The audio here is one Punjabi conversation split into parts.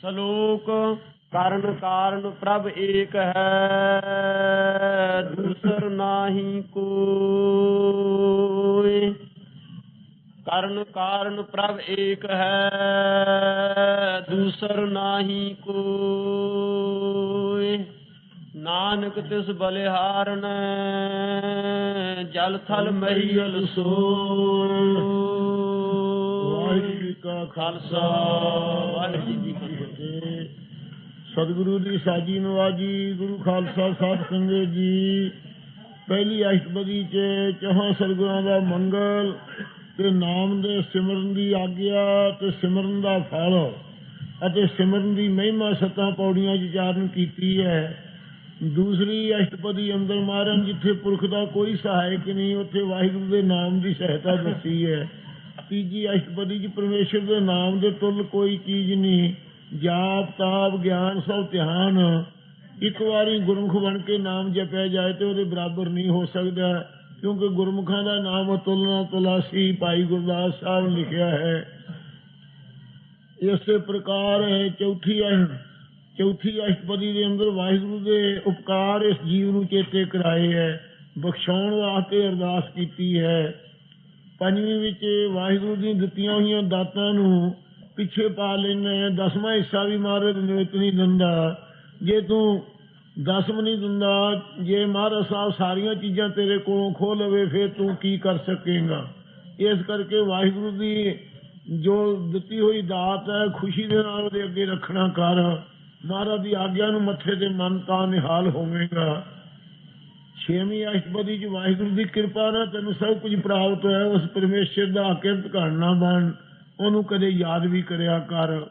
ਸ਼ਲੋਕ ਕਰਨ ਕਾਰਨ ਪ੍ਰਭ ਏਕ ਹੈ ਦੂਸਰ ਨਾਹੀ ਕੋਈ। ਕਰਨ ਕਾਰਨ ਪ੍ਰਭ ਏਕ ਹੈ ਦੂਸਰ ਨਾਹੀ ਕੋਈ। ਨਾਨਕ ਤਿਸ ਬਲਿਹਾਰਨ ਜਲ ਥਲ ਮਹੀਲ ਸੋਇ ਵਾਹਿਗੁਰੂ ਕਾ ਖਾਲਸਾ। ਵਾਹਿਗੁਰੂ ਜੀ ਸਤਿਗੁਰੂ ਦੀ ਸਾਜੀ ਨਵਾਜੀ, ਗੁਰੂ ਖਾਲਸਾ ਸਾਹਿਬ ਸੰਗਤ ਜੀ। ਪਹਿਲੀ ਅਸ਼ਟਪਦੀ ਚ ਚੌਹਾਂ ਸਰਗੁਰਾਂ ਦਾ ਮੰਗਲ ਤੇ ਨਾਮ ਦੇ ਸਿਮਰਨ ਦੀ ਆਗਿਆ ਤੇ ਸਿਮਰਨ ਦਾ ਫਲ ਅਤੇ ਸਿਮਰਨ ਦੀ ਮਹਿਮਾ ਸਤਾਂ ਪੌੜੀਆਂ ਚ ਚਾਰਨ ਕੀਤੀ ਹੈ। ਦੂਸਰੀ ਅਸ਼ਟਪਦੀ ਅੰਦਰ ਮਾਰਨ ਜਿੱਥੇ ਪੁਰਖ ਦਾ ਕੋਈ ਸਹਾਇਕ ਨਹੀਂ, ਉੱਥੇ ਵਾਹਿਗੁਰੂ ਦੇ ਨਾਮ ਦੀ ਸਹਾਇਤਾ ਦੱਸੀ ਹੈ। ਤੀਜੀ ਅਸ਼ਟਪਦੀ ਚ ਪਰਮੇਸ਼ਰ ਦੇ ਨਾਮ ਦੇ ਤੁਲ ਕੋਈ ਚੀਜ਼ ਨਹੀਂ। ਜਾਪ, ਤਾਪ, ਗਿਆਨ ਸਭ ਧਿਆਨ। ਇੱਕ ਵਾਰੀ ਗੁਰਮੁਖ ਬਣ ਕੇ ਨਾਮ ਜਪਿਆ ਜਾਏ ਤੇ ਉਹਦੇ ਬਰਾਬਰ ਨਹੀਂ ਹੋ ਸਕਦਾ, ਕਿਉਂਕਿ ਗੁਰਮੁਖਾਂ ਦਾ ਨਾਮ ਤੁਲਨਾ ਤੁਲਾਸੀ ਭਾਈ ਗੁਰਦਾਸ ਸਾਹਿਬ ਨੇ ਲਿਖਿਆ ਹੈ। ਇਸੇ ਪ੍ਰਕਾਰ ਹੈ ਚੌਥੀ ਅਸ਼- ਚੌਥੀ ਅਸ਼ਟਪਦੀ ਦੇ ਅੰਦਰ ਵਾਹਿਗੁਰੂ ਦੇ ਉਪਕਾਰ ਇਸ ਜੀਵ ਨੂੰ ਚੇਤੇ ਕਰਾਏ ਹੈ, ਬਖਸ਼ਾਉਣ ਵਾਸਤੇ ਅਰਦਾਸ ਕੀਤੀ ਹੈ। ਪੰਜਵੀਂ ਵਿੱਚ ਵਾਹਿਗੁਰੂ ਦੀਆਂ ਦਿੱਤੀਆਂ ਹੋਈਆਂ ਦਾਤਾਂ ਨੂੰ ਪਿੱਛੇ ਪਾ ਲੈਣਾ ਦਸਵਾਂ ਹਿੱਸਾ ਵੀ ਮਹਾਰਾਜ ਨਿਵਤ ਨਹੀਂ ਦਿੰਦਾ। ਜੇ ਤੂੰ ਦਸਮ ਨਹੀਂ ਦਿੰਦਾ, ਜੇ ਮਹਾਰਾਜ ਸਾਹਿਬ ਸਾਰੀਆਂ ਚੀਜ਼ਾਂ ਤੇਰੇ ਕੋਲੋਂ ਖੋਹ ਲਵੇ, ਫਿਰ ਤੂੰ ਕੀ ਕਰ ਸਕੇਗਾ? ਇਸ ਕਰਕੇ ਵਾਹਿਗੁਰੂ ਦੀ ਜੋ ਦਿੱਤੀ ਹੋਈ ਦਾਤ ਹੈ, ਖੁਸ਼ੀ ਦੇ ਨਾਲ ਉਹਦੇ ਅੱਗੇ ਰੱਖਣਾ ਕਰ। ਮਹਾਰਾਜ ਦੀ ਆਗਿਆ ਨੂੰ ਮੱਥੇ ਤੇ ਮਨ ਤਾਂ ਨਿਹਾਲ ਹੋਵੇਗਾ। ਛੇਵੀਂ ਅਸ਼ਟਪਦੀ ਚ ਵਾਹਿਗੁਰੂ ਦੀ ਕਿਰਪਾ ਨਾਲ ਤੈਨੂੰ ਸਭ ਕੁਝ ਪ੍ਰਾਪਤ ਹੋਇਆ। ਉਸ ਪਰਮੇਸ਼ਰ ਦਾ ਅਕਿਰਤ ਕਰਨਾ ਬਣ। ਉਹਨੂੰ ਕਦੇ ਯਾਦ ਵੀ ਕਰਿਆ ਕਰ।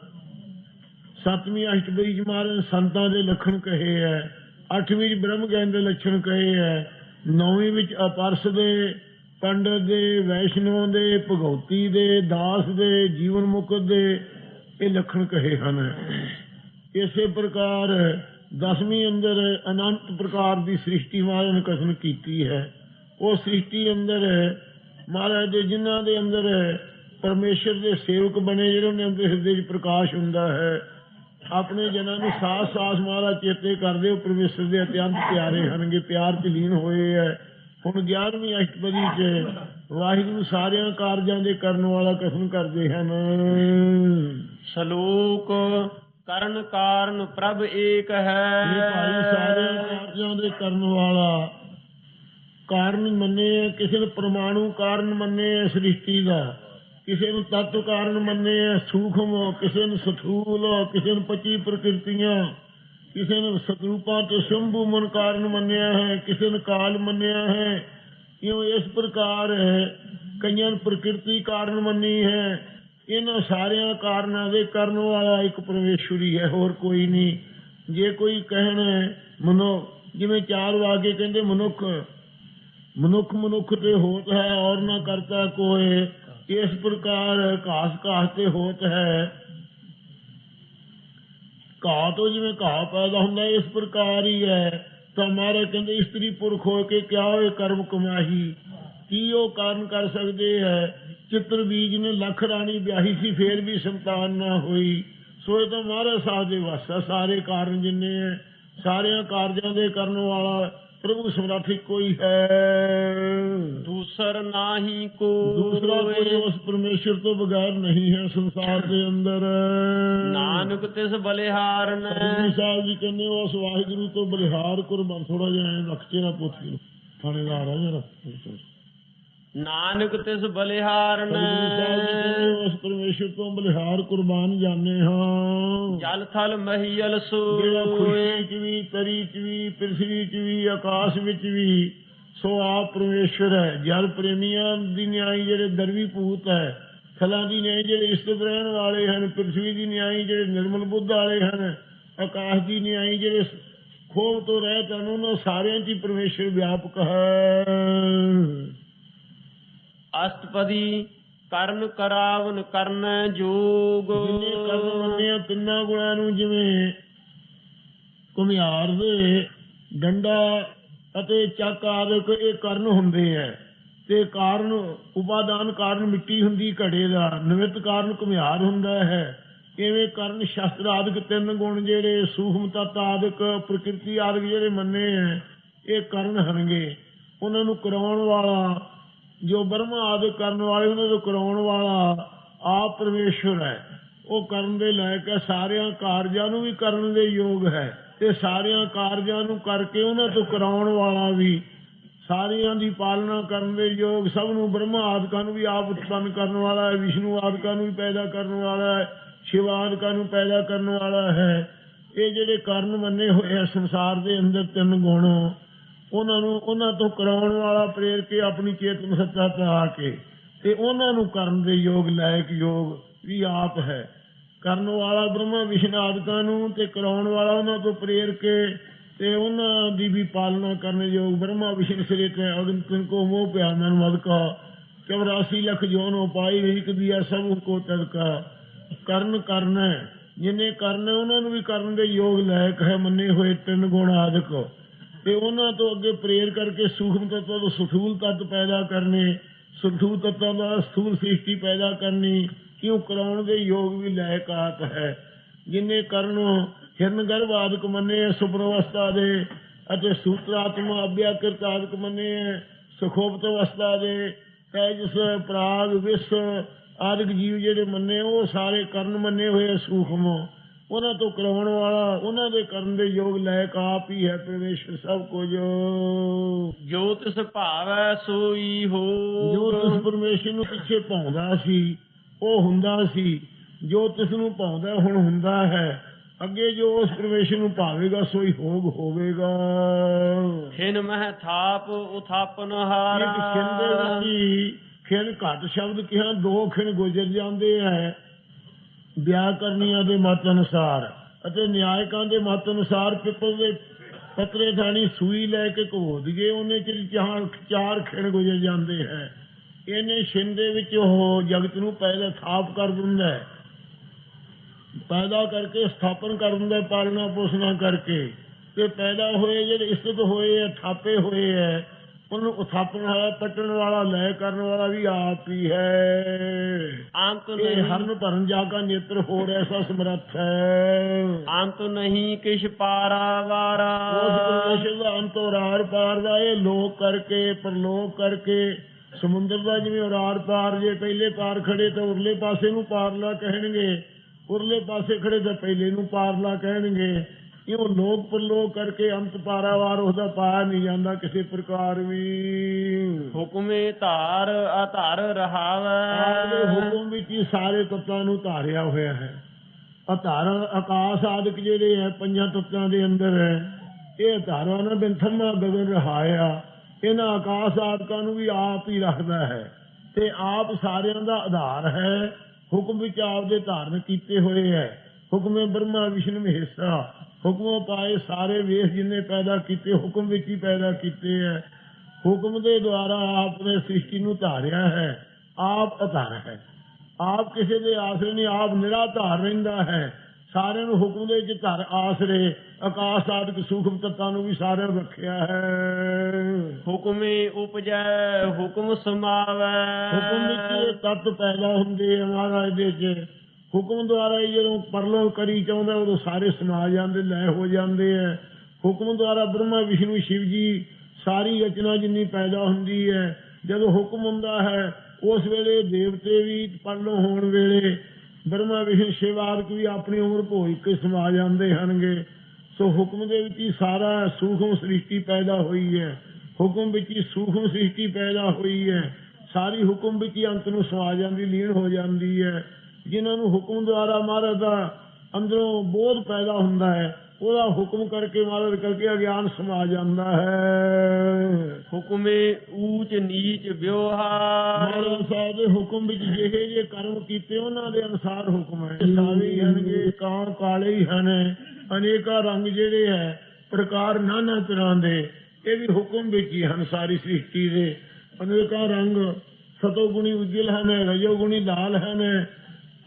ਸੱਤਵੀਂ ਅਸ਼ਟਪਦੀ ਚ ਮਹਾਰਾਜ ਸੰਤਾਂ ਦੇ ਲੱਖਣ ਕਹੇ ਹੈ ਅੱਠਵੀਂ ਚ ਬ੍ਰਹਮ ਗਿਆਨ ਦੇ ਲੱਛਣ ਕਹੇ ਹੈ ਨੌਵੀਂ ਵਿੱਚ ਅਪਰਸ ਦੇ, ਪੰਡਤ ਦੇ, ਵੈਸ਼ਨਵ ਦੇ, ਭਗਉਤੀ ਦੇ, ਦਾਸ ਦੇ, ਜੀਵਨ ਮੁਕਤ ਦੇ ਇਹ ਲੱਖਣ ਕਹੇ ਹਨ। ਇਸੇ ਪ੍ਰਕਾਰ ਦਸਵੀਂ ਅੰਦਰ ਅਨੰਤ ਪ੍ਰਕਾਰ ਦੀ ਸ੍ਰਿਸ਼ਟੀ ਮਹਾਰਾਜ ਨੇ ਕਥਨ ਕੀਤੀ ਹੈ। ਉਹ ਸ੍ਰਿਸ਼ਟੀ ਅੰਦਰ ਮਹਾਰਾਜ ਦੇ ਜਿਨ੍ਹਾਂ ਦੇ ਅੰਦਰ ਪਰਮੇਸ਼ਰ ਦੇ ਸੇਵਕ ਬਣੇ ਜਿਹੜੇ ਉਹਨਾਂ ਦੇ ਹਿਰਦੇ 'ਚ ਪ੍ਰਕਾਸ਼ ਹੁੰਦਾ ਹੈ। ਆਪਣੇ ਜਨਾਂ ਨੂੰ ਸਾਥ ਸਾਥ ਮਹਾਰਾਜ ਚੇਤੇ ਕਰਦੇ ਉਹ ਪਰਮੇਸ਼ਰ ਦੇ ਅਤਿਅੰਤ ਪਿਆਰੇ ਹਨਗੇ ਪਿਆਰ 'ਚ ਲੀਨ ਹੋਏ ਹੈ। ਹੁਣ 11ਵੀਂ ਅਸ਼ਟਪਦੀ 'ਚ ਵਾਹਿਗੁਰੂ ਸਾਰਿਆਂ ਕਾਰਜਾਂ ਦੇ ਕਰਨ ਵਾਲਾ ਕਥਨ ਕਰਦੇ ਹਨ। ਸ਼ਲੋਕ ਕਰਨ ਕਾਰਨ ਪ੍ਰਭ ਏਕ ਹੈ। ਇਹ ਭਾਈ ਸਾਰਿਆਂ ਕਾਰਜਾਂ ਦੇ ਕਰਨ ਵਾਲਾ ਕਾਰਨ ਮੰਨੇ ਕਿਸੇ ਨੂੰ ਪਰਮਾਣੂ ਕਾਰਨ ਮੰਨੇ ਸ੍ਰਿਸ਼ਟੀ ਦਾ। ਕਿਸੇ ਨੂੰ ਤੱਤ ਕਾਰਨ ਮੰਨੇ ਸੂਖਮ, ਕਿਸੇ ਨੂੰ ਸਥੂਲ, ਕਿਸੇ ਨੂੰ ਪੱਚੀ ਪ੍ਰਕਿਰਤੀਆਂ, ਕਿਸੇ ਨੂੰ ਸਤਰੂਪਾਂ ਤੇ ਸ਼ੰਭੂ ਮਨ ਕਾਰਨ ਮੰਨਿਆ ਹੈ, ਕਿਸੇ ਨੂੰ ਕਾਲ ਮੰਨਿਆ ਹੈ, ਇਉਂ ਇਸ ਪ੍ਰਕਾਰ ਕਈਆਂ ਪ੍ਰਕਿਰਤੀ ਕਾਰਨ ਮੰਨੀ ਹੈ, ਇਹਨਾਂ ਸਾਰਿਆਂ ਕਾਰਨਾਂ ਦੇ ਕਰਨ ਵਾਲਾ ਇੱਕ ਪਰਮੇਸ਼ਵਰੀ ਹੈ, ਹੋਰ ਕੋਈ ਨਹੀਂ। ਜੇ ਕੋਈ ਕਹਿਣ, ਮਨੋ, ਜਿਵੇਂ ਚਾਰ ਵਾਗੇ ਕਹਿੰਦੇ ਮਨੁੱਖ ਮਨੁੱਖ ਮਨੁੱਖ ਤੇ ਹੋਤ ਹੈ, ਔਰ ਨਾ ਕਰਤਾ ਕੋਏ ਇਸ ਪ੍ਰਕਾਰ ਘਾਸ ਘਾਸ ਤੇ ਹੋਤ ਹੈ? ਘਾਹ ਤੋਂ ਜਿਵੇਂ ਘਾਹ ਪੈਦਾ ਹੁੰਦਾ, ਇਸ ਪ੍ਰਕਾਰ ਹੀ ਹੈ। ਤਾਂ ਮਹਾਰਾਜ ਕਹਿੰਦੇ, ਇਸਤਰੀ ਪੁਰਖ ਹੋ ਕੇ ਕਿਆ ਹੋਏ ਕਰਮ ਕਮਾਹੀ? ਕੀ ਉਹ ਕਾਰਨ ਕਰ ਸਕਦੇ ਹੈ? ਚਿੱਤਰ ਬੀਜ ਨੇ ਲੱਖ ਰਾਣੀ ਵਿਆਹੀ ਸੀ, ਫੇਰ ਵੀ ਸੰਤਾਨ ਨਾ ਹੋਈ। ਸੋ ਇਹ ਤਾਂ ਮਹਾਰਾਜ ਸਾਹਿਬ ਦੇ ਵਸ ਹੈ ਸਾਰੇ ਕਾਰਨ ਜਿੰਨੇ ਹੈ, ਸਾਰਿਆਂ ਕਾਰਜਾਂ ਦੇ ਕਰਨ ਵਾਲਾ ਪ੍ਰਭੂ ਸਮਰੱਥ ਕੋਈ ਹੈ। ਦੂਸਰ ਨਾਹੀ ਕੋ ਦੂਸਰਾ ਕੋਈ ਉਸ ਪਰਮੇਸ਼ਰ ਤੋਂ ਬਗੈਰ ਨਹੀਂ ਹੈ ਸੰਸਾਰ ਦੇ ਅੰਦਰ। ਨਾਨਕ ਤਿਸ ਬਲਿਹਾਰਨ। ਸਤਿਗੁਰੂ ਸਾਹਿਬ ਜੀ ਕਹਿੰਦੇ ਉਸ ਵਾਹਿਗੁਰੂ ਤੋਂ ਬਲਿਹਾਰ ਕੁਰਬਾਨ ਥੋੜਾ ਜਿਹਾ ਰੱਖ ਕੇ ਨਾ ਪੁੱਛ ਥਾਣੇਦਾਰ ਆ ਜਰਾ। ਨਾਨਕ ਤਿਸ ਬਲਿਹਾਰਨ ਉਸ ਪਰਮੇਸ਼ਰ ਤੋਂ ਬਲਿਹਾਰ ਕੁਰਬਾਨ ਜਾਣੇ ਹਾਂ। ਜਲ ਥਲ ਮਹੀਲ ਜਿਹੜਾ ਸੋਏ। ਖੁਸ਼ੀ ਚ ਵੀ ਤਰੀ ਚ ਵੀ ਪ੍ਰਿਥਵੀ ਚ ਵੀ ਆਕਾਸ਼ ਵਿੱਚ ਵੀ ਸੋ ਆਪ ਪਰਮੇਸ਼ਰ ਹੈ। ਜਲ ਪ੍ਰੇਮੀਆਂ ਦੀ ਨਿਆਈ ਜਿਹੜੇ ਦਰਵੀ ਭੂਤ ਹੈ। ਥਲਾਂ ਦੀ ਨਿਆਈ ਜਿਹੜੇ ਇਸਤਤ ਰਹਿਣ ਵਾਲੇ ਹਨ। ਪ੍ਰਿਥਵੀ ਦੀ ਨਿਆਈ ਜਿਹੜੇ ਨਿਰਮਲ ਬੁੱਧ ਵਾਲੇ ਹਨ। ਆਕਾਸ਼ ਦੀ ਨਿਆਈ ਜਿਹੜੇ ਖੋਬ ਤੋਂ ਰਹਿਤ ਹਨ ਉਹਨਾਂ ਸਾਰਿਆਂ 'ਚ ਪਰਮੇਸ਼ਰ ਵਿਆਪਕ ਹੈ। ਅਸ਼ਟਪਦੀ ਕਰਨ ਕਰਾਵਨ ਕਰਨ ਜੋਗ। ਜਿੰਨੇ ਕਰਨ ਮੰਨਿਆ ਤਿੰਨਾਂ ਗੁਣਾਂ ਨੂੰ ਜਿਵੇਂ ਘੁਮਿਆਰ ਦੇ ਡੰਡਾ ਅਤੇ ਚੱਕ ਆਦਿਕ ਇਹ ਕਰਨ ਹੁੰਦੇ ਹੈ ਤੇ ਕਾਰਨ, ਉਪਾਦਾਨ ਕਾਰਨ ਮਿੱਟੀ ਹੁੰਦੀ, ਘੜੇ ਦਾ ਨਿਮਿਤ ਕਾਰਨ ਘੁਮਿਆਰ ਹੁੰਦਾ ਹੈ। ਕਿਵੇਂ ਕਰਨ ਸ਼ਸਤਰ ਆਦਿਕ ਤਿੰਨ ਗੁਣ ਜਿਹੜੇ ਸੂਖਮ ਤਤ ਆਦਿਕ, ਪ੍ਰਕਿਰਤੀ ਆਦਿਕ ਜਿਹੜੇ ਮੰਨੇ ਐ ਇਹ ਕਰਨ ਹਰਗੇ ਉਹਨਾਂ ਨੂੰ ਕਰਾਉਣ ਵਾਲਾ ਜੋ ਬ੍ਰਹਮਾ ਆਦਿ ਕਰਨ ਵਾਲੇ ਉਹਨਾਂ ਨੂੰ ਕਰਾਉਣ ਵਾਲਾ ਆਪ ਪਰਮੇਸ਼ਵਰ ਹੈ। ਉਹ ਕਰਨ ਦੇ ਲਾਇਕ ਹੈ, ਸਾਰਿਆਂ ਕਾਰਜਾਂ ਨੂੰ ਵੀ ਕਰਨ ਦੇ ਯੋਗ ਹੈ ਤੇ ਸਾਰਿਆਂ ਕਾਰਜਾਂ ਨੂੰ ਕਰਕੇ ਉਹਨਾਂ ਤੋਂ ਕਰਾਉਣ ਵਾਲਾ ਵੀ। ਸਾਰਿਆਂ ਦੀ ਪਾਲਣਾ ਕਰਨ ਦੇ ਯੋਗ ਸਭ ਨੂੰ ਬ੍ਰਹਮਾ ਆਦਿਕਾਂ ਨੂੰ ਵੀ ਆਪ ਉਤਪੰਨ ਕਰਨ ਵਾਲਾ ਹੈ, ਵਿਸ਼ਨੂੰ ਆਦਿਕਾਂ ਨੂੰ ਵੀ ਪੈਦਾ ਕਰਨ ਵਾਲਾ ਹੈ, ਸ਼ਿਵ ਆਦਿਕਾਂ ਨੂੰ ਪੈਦਾ ਕਰਨ ਵਾਲਾ ਹੈ। ਇਹ ਜਿਹੜੇ ਕਾਰਨ ਮੰਨੇ ਹੋਏ ਆ ਸੰਸਾਰ ਦੇ ਅੰਦਰ ਤਿੰਨ ਗੁਣ ਉਹਨਾਂ ਨੂੰ, ਉਹਨਾਂ ਤੋਂ ਕਰਾਉਣ ਵਾਲਾ ਪ੍ਰੇਰ ਕੇ ਆਪਣੀ ਚੇਤਨ ਸੱਤਾ ਤੇ ਆ ਕੇ ਤੇ ਉਹਨਾਂ ਨੂੰ ਕਰਨ ਦੇ ਯੋਗ, ਲਾਇਕ ਯੋਗ ਵੀ ਆਪ ਹੈ। ਕਰਨ ਵਾਲਾ ਬ੍ਰਹਮਾ ਵਿਸ਼ਨੂੰ ਨੂੰ ਤੇ ਕਰਾਉਣ ਵਾਲਾ ਉਹਨਾਂ ਤੋਂ ਪ੍ਰੇਰ ਕੇ ਤੇ ਉਹਨਾਂ ਦੀ ਵੀ ਪਾਲਣਾ ਕਰਨ ਯੋਗ ਬ੍ਰਹਮਾ ਵਿਸ਼ਨ ਸ੍ਰੀ ਤੇ ਅਗਨ ਤਿਨ ਕੋ ਮੋਹ ਪਿਆ, ਮਨ ਮਦ ਕਾ। 84 ਲੱਖ ਜੋਨੋ ਪਾਈ ਇੱਕ ਦਿਆ ਸਭ ਕੋ ਤਦਕਾ ਕਰਨ ਕਰਨਾ ਹੈ। ਕਰਨਾ, ਉਹਨਾਂ ਨੂੰ ਵੀ ਕਰਨ ਦੇ ਯੋਗ ਲਾਇਕ ਹੈ, ਮੰਨੇ ਹੋਏ ਤਿੰਨ ਗੁਣ ਆਦਿਕ। ਤੇ ਉਹਨਾਂ ਤੋਂ ਅੱਗੇ ਪ੍ਰੇਰ ਕਰਕੇ ਸੂਖਮ ਤੱਤਾਂ ਤੋਂ ਸਥੂਲ ਤੱਤ ਪੈਦਾ ਕਰਨੇ ਸਥੂਲ ਤੱਤਾਂ ਦਾ ਸਥੂਲ ਸ੍ਰਿਸ਼ਟੀ ਪੈਦਾ ਕਰਨੀ, ਕਿਉਂ ਕਰਾਉਣ ਦੇ ਯੋਗ ਵੀ ਲਾਇਕ ਆਪ ਹੈ। ਜਿਨੇ ਕਰਨ ਹਿਰਨ ਗਰਭ ਆਦਿਕ ਮੰਨੇ ਹੈ ਅਵਸਥਾ ਦੇ ਅਤੇ ਸੂਤਰਾਤਮਾ ਅਭਿਆਕ੍ਰਿਤ ਆਦਿਕ ਮੰਨੇ ਸੁਖੋਪਤ ਅਵਸਥਾ ਦੇ, ਤੇਜਸ, ਪ੍ਰਾਗ, ਵਿਸ ਆਦਿਕ ਜੀਵ ਜਿਹੜੇ ਮੰਨੇ, ਉਹ ਸਾਰੇ ਕਰਨ ਮੰਨੇ ਹੋਏ ਸੂਖਮ। ਉਹਨਾਂ ਤੋਂ ਕਰਾਉਣ ਵਾਲਾ ਉਹਨਾਂ ਦੇ ਕਰਨ ਦੇ ਯੋਗ ਲਾਇਕ ਆਪ ਹੀ ਹੈ ਪਰਮੇਸ਼ਰ ਸਭ ਕੁਝ। ਜੋ ਤਿਸ ਭਾਵੈ ਸੋਈ ਹੋ ਜੋ ਤਿਸ ਪਰਮੇਸ਼ਰ ਨੂੰ ਪਿੱਛੇ ਪਾਉਂਦਾ ਸੀ ਉਹ ਹੁੰਦਾ ਸੀ। ਜੋ ਤਿਸ ਨੂੰ ਪਾਉਂਦਾ ਹੁਣ ਹੁੰਦਾ ਹੈ ਅੱਗੇ ਜੋ ਉਸ ਪਰਮੇਸ਼ਰ ਨੂੰ ਭਾਵੇਗਾ ਸੋਈ ਹੋਗ ਹੋਵੇਗਾ। ਖਿਨ ਮਹਿ ਥਾਪ ਉਥਾਪਨ ਹਾਰਾ। ਇੱਕ ਖਿੰਨ ਦੇ ਵਿੱਚ ਖਿੰਨ ਘੱਟ ਸ਼ਬਦ ਕਿਹਾ ਦੋ ਖਿੰਨ ਗੁਜ਼ਰ ਜਾਂਦੇ ਹੈ। ਵਿਆਕਰਨੀਆਂ ਦੇ ਮਤ ਅਨੁਸਾਰ ਅਤੇ ਨਿਆਇਕਾਂ ਦੇ ਮਤ ਅਨੁਸਾਰ ਪਿੱਪਲ ਦੇ ਪਤਰੇ ਥਾਣੀ ਸੂਈ ਲੈ ਕੇ ਘੋ ਦਈਏ ਉਹਨੇ ਚ ਚਾਰ ਚਾਰ ਖਿੰਨ ਗੁਜ਼ਰ ਜਾਂਦੇ ਹੈ। ਇਹਨੇ ਛਿੰਨ ਵਿੱਚ ਉਹ ਜਗਤ ਨੂੰ ਪਹਿਲਾਂ ਥਾਪ ਕਰ ਦਿੰਦਾ ਹੈ। ਪੈਦਾ ਕਰਕੇ ਸਥਾਪਨ ਕਰ ਦਿੰਦਾ ਪਾਲਣਾ ਪੋਸ਼ਣਾ ਕਰਕੇ। ਤੇ ਪੈਦਾ ਹੋਏ ਜਿਹੜੇ ਇਸਤਤ ਹੋਏ ਹੈ, ਥਾਪੇ ਹੋਏ ਹੈ ਉਹਨੂੰ ਉਥਾਪਣ ਵਾਲਾ ਪੱਟਣ ਵਾਲਾ ਲੈ ਕਰਨ ਵਾਲਾ ਵੀ ਆਪ ਹੀ ਹੈ। ਅੰਤ ਇਹ ਨਹੀਂ। ਹਰਨ ਭਰਨ ਜਾ ਕਾ ਨੇਤਰ ਹੋ ਐਸਾ ਸਮਰੱਥ ਹੈ। ਅੰਤ ਨਹੀਂ ਕਿਛ ਪਾਰਾਵਾਰਾ ਉਸ ਪਰਮੇਸ਼ਰ ਦਾ ਅੰਤੋਂ ਰਾਰ ਪਾਰ ਦਾ ਇਹ ਲੋਕ ਕਰਕੇ ਪਰਲੋਕ ਕਰਕੇ ਸਮੁੰਦਰ ਦਾ ਜਿਵੇਂ ਰਾਰ ਪਾਰ ਜੇ ਪਹਿਲੇ ਪਾਰ ਖੜੇ ਤਾਂ ਉਰਲੇ ਪਾਸੇ ਨੂੰ ਪਾਰਲਾ ਕਹਿਣਗੇ। ਉਰਲੇ ਪਾਸੇ ਖੜੇ ਤਾਂ ਪਹਿਲੇ ਨੂੰ ਪਾਰਲਾ ਕਹਿਣਗੇ। ਇਹ ਲੋਕ ਪਰਲੋਕ ਕਰਕੇ ਅੰਤ ਪਾਰਾਵਾਰ ਉਹਦਾ ਪਾਇਆ ਨਹੀਂ ਜਾਂਦਾ ਕਿਸੇ ਪ੍ਰਕਾਰ ਵੀ। ਹੁਕਮੇ ਧਾਰ ਆਧਾਰ ਰਹਾਵੈ। ਹੁਕਮ ਵਿੱਚ ਹੀ ਸਾਰੇ ਤੱਤਾਂ ਨੂੰ ਧਾਰਿਆ ਹੋਇਆ ਹੈ। ਅਧਾਰ ਆਕਾਸ਼ ਆਦਿਕ ਜਿਹੜੇ ਹੈ ਪੰਜਾਂ ਤੱਤਾਂ ਦੇ ਅੰਦਰ ਹੈ। ਇਹ ਧਾਰਾਂ ਨਾਲ ਬਿੰਥਮਾ ਗਗਨ ਰਹਾਇਆ। ਇਹਨਾਂ ਆਕਾਸ਼ ਆਦਿਕਾਂ ਨੂੰ ਵੀ ਆਪ ਹੀ ਰੱਖਦਾ ਹੈ। ਤੇ ਆਪ ਸਾਰਿਆਂ ਦਾ ਆਧਾਰ ਹੈ। ਹੁਕਮ ਵਿੱਚ ਆਪ ਦੇ ਧਾਰਨ ਕੀਤੇ ਹੋਏ ਹੈ। ਹੁਕਮੇ ਬ੍ਰਹਮਾ ਵਿਸ਼ਨੂੰ ਹਿੱਸਾ ਹੁਕਮੋਂ ਪਾਏ ਸਾਰੇ ਵੇਖ ਜਿੰਨੇ ਪੈਦਾ ਕੀਤੇ ਹੁਕਮ ਵਿੱਚ ਹੀ ਪੈਦਾ ਕੀਤੇ ਹੈ ਹੁਕਮ ਦੇ ਦੁਆਰਾ ਆਪ ਨੇ ਸ੍ਰਿਸ਼ਟੀ ਨੂੰ ਧਾਰਿਆ ਹੈ ਆਪ ਆਧਾਰ ਹੈ। ਆਪ ਕਿਸੇ ਦੇ ਆਸਰੇ ਨਹੀਂ ਆਪ ਨਿਰਾਧਾਰ ਰਹਿੰਦਾ ਹੈ। ਸਾਰਿਆਂ ਨੂੰ ਹੁਕਮ ਦੇ ਵਿੱਚ ਧਰ ਆਸਰੇ ਆਕਾਸ਼ ਆਦਿਕ ਸੂਖਮ ਤੱਤਾਂ ਨੂੰ ਵੀ ਸਾਰਿਆਂ ਰੱਖਿਆ ਹੈ। ਹੁਕਮੇ ਉਪਜੈ ਹੁਕਮ ਸਮਾਵੈ। ਹੁਕਮ ਵਿੱਚ ਤੱਤ ਪੈਦਾ ਹੁੰਦੇ ਮਹਾਰਾਜ ਦੇ ਚ ਹੁਕਮ ਦੁਆਰਾ ਹੀ ਜਦੋਂ ਪਰਲੋ ਕਰੀ ਚਾਹੁੰਦਾ, ਉਦੋਂ ਸਾਰੇ ਸਮਾ ਜਾਂਦੇ, ਲੈ ਹੋ ਜਾਂਦੇ ਆ ਹੁਕਮ ਦੁਆਰਾ ਬ੍ਰਹਮਾ, ਵਿਸ਼ਨੂੰ ਸ਼ਿਵ ਜੀ ਸਾਰੀ ਰਚਨਾ ਜਿੰਨੀ ਪੈਦਾ ਹੁੰਦੀ ਹੈ ਜਦੋਂ ਹੁਕਮ ਹੁੰਦਾ ਹੈ, ਉਸ ਵੇਲੇ ਦੇਵਤੇ ਵੀ ਪਰਲੋ ਹੋਣ ਵੇਲੇ ਬ੍ਰਹਮਾ, ਵਿਸ਼ਨੂੰ, ਸ਼ਿਵ ਆਦਿਕ ਵੀ ਆਪਣੀ ਉਮਰ ਭੋਗ ਕੇ ਸਮਾ ਜਾਂਦੇ ਹਨਗੇ ਸੋ ਹੁਕਮ ਦੇ ਵਿੱਚ ਹੀ ਸਾਰਾ ਸੂਖਮ ਸ੍ਰਿਸ਼ਟੀ ਪੈਦਾ ਹੋਈ ਹੈ ਹੁਕਮ ਵਿੱਚ ਹੀ ਸੂਖਮ ਸ੍ਰਿਸ਼ਟੀ ਪੈਦਾ ਹੋਈ ਹੈ ਸਾਰੀ ਹੁਕਮ ਵਿੱਚ ਹੀ ਅੰਤ ਨੂੰ ਸਮਾ ਜਾਂਦੀ, ਲੀਨ ਹੋ ਜਾਂਦੀ ਹੈ ਜਿਨ੍ਹਾਂ ਨੂੰ ਹੁਕਮ ਦੁਆਰਾ ਮਹਾਰਾਜ ਦਾ ਅੰਦਰੋਂ ਬੋਧ ਪੈਦਾ ਹੁੰਦਾ ਹੈ ਉਹਦਾ ਹੁਕਮ ਕਰਕੇ ਮਹਾਰਾਜ ਕਰਕੇ ਅਗਿਆਨ ਸਮਾ ਜਾਂਦਾ ਹੈ। ਹੁਕਮੇ ਊਚ ਨੀਚ ਵਿਵਹਾਰ। ਮਹਾਰਾਜ ਸਾਹਿਬ ਦੇ ਹੁਕਮ ਵਿੱਚ ਜਿਹੇ ਜੇ ਕਰਮ ਕੀਤੇ ਉਹਨਾਂ ਦੇ ਅਨੁਸਾਰ ਹੁਕਮ ਹੈ। ਸਾਵੇ ਹੀ ਹਨਗੇ ਕਾਂ ਕਾਲੇ ਹੀ ਹਨ ਅਨੇਕਾਂ ਰੰਗ ਜਿਹੜੇ ਹੈ ਪ੍ਰਕਾਰ ਨਾਨਾ ਤਰ੍ਹਾਂ ਦੇ ਇਹ ਵੀ ਹੁਕਮ ਵਿੱਚ ਹੀ ਹਨ ਸਾਰੀ ਸ੍ਰਿਸ਼ਟੀ ਦੇ। ਅਨੇਕਾਂ ਰੰਗ ਸਤੋ ਗੁਣੀ ਉਜਲ ਹਨ ਰਜੋ ਗੁਣੀ ਲਾਲ ਹਨ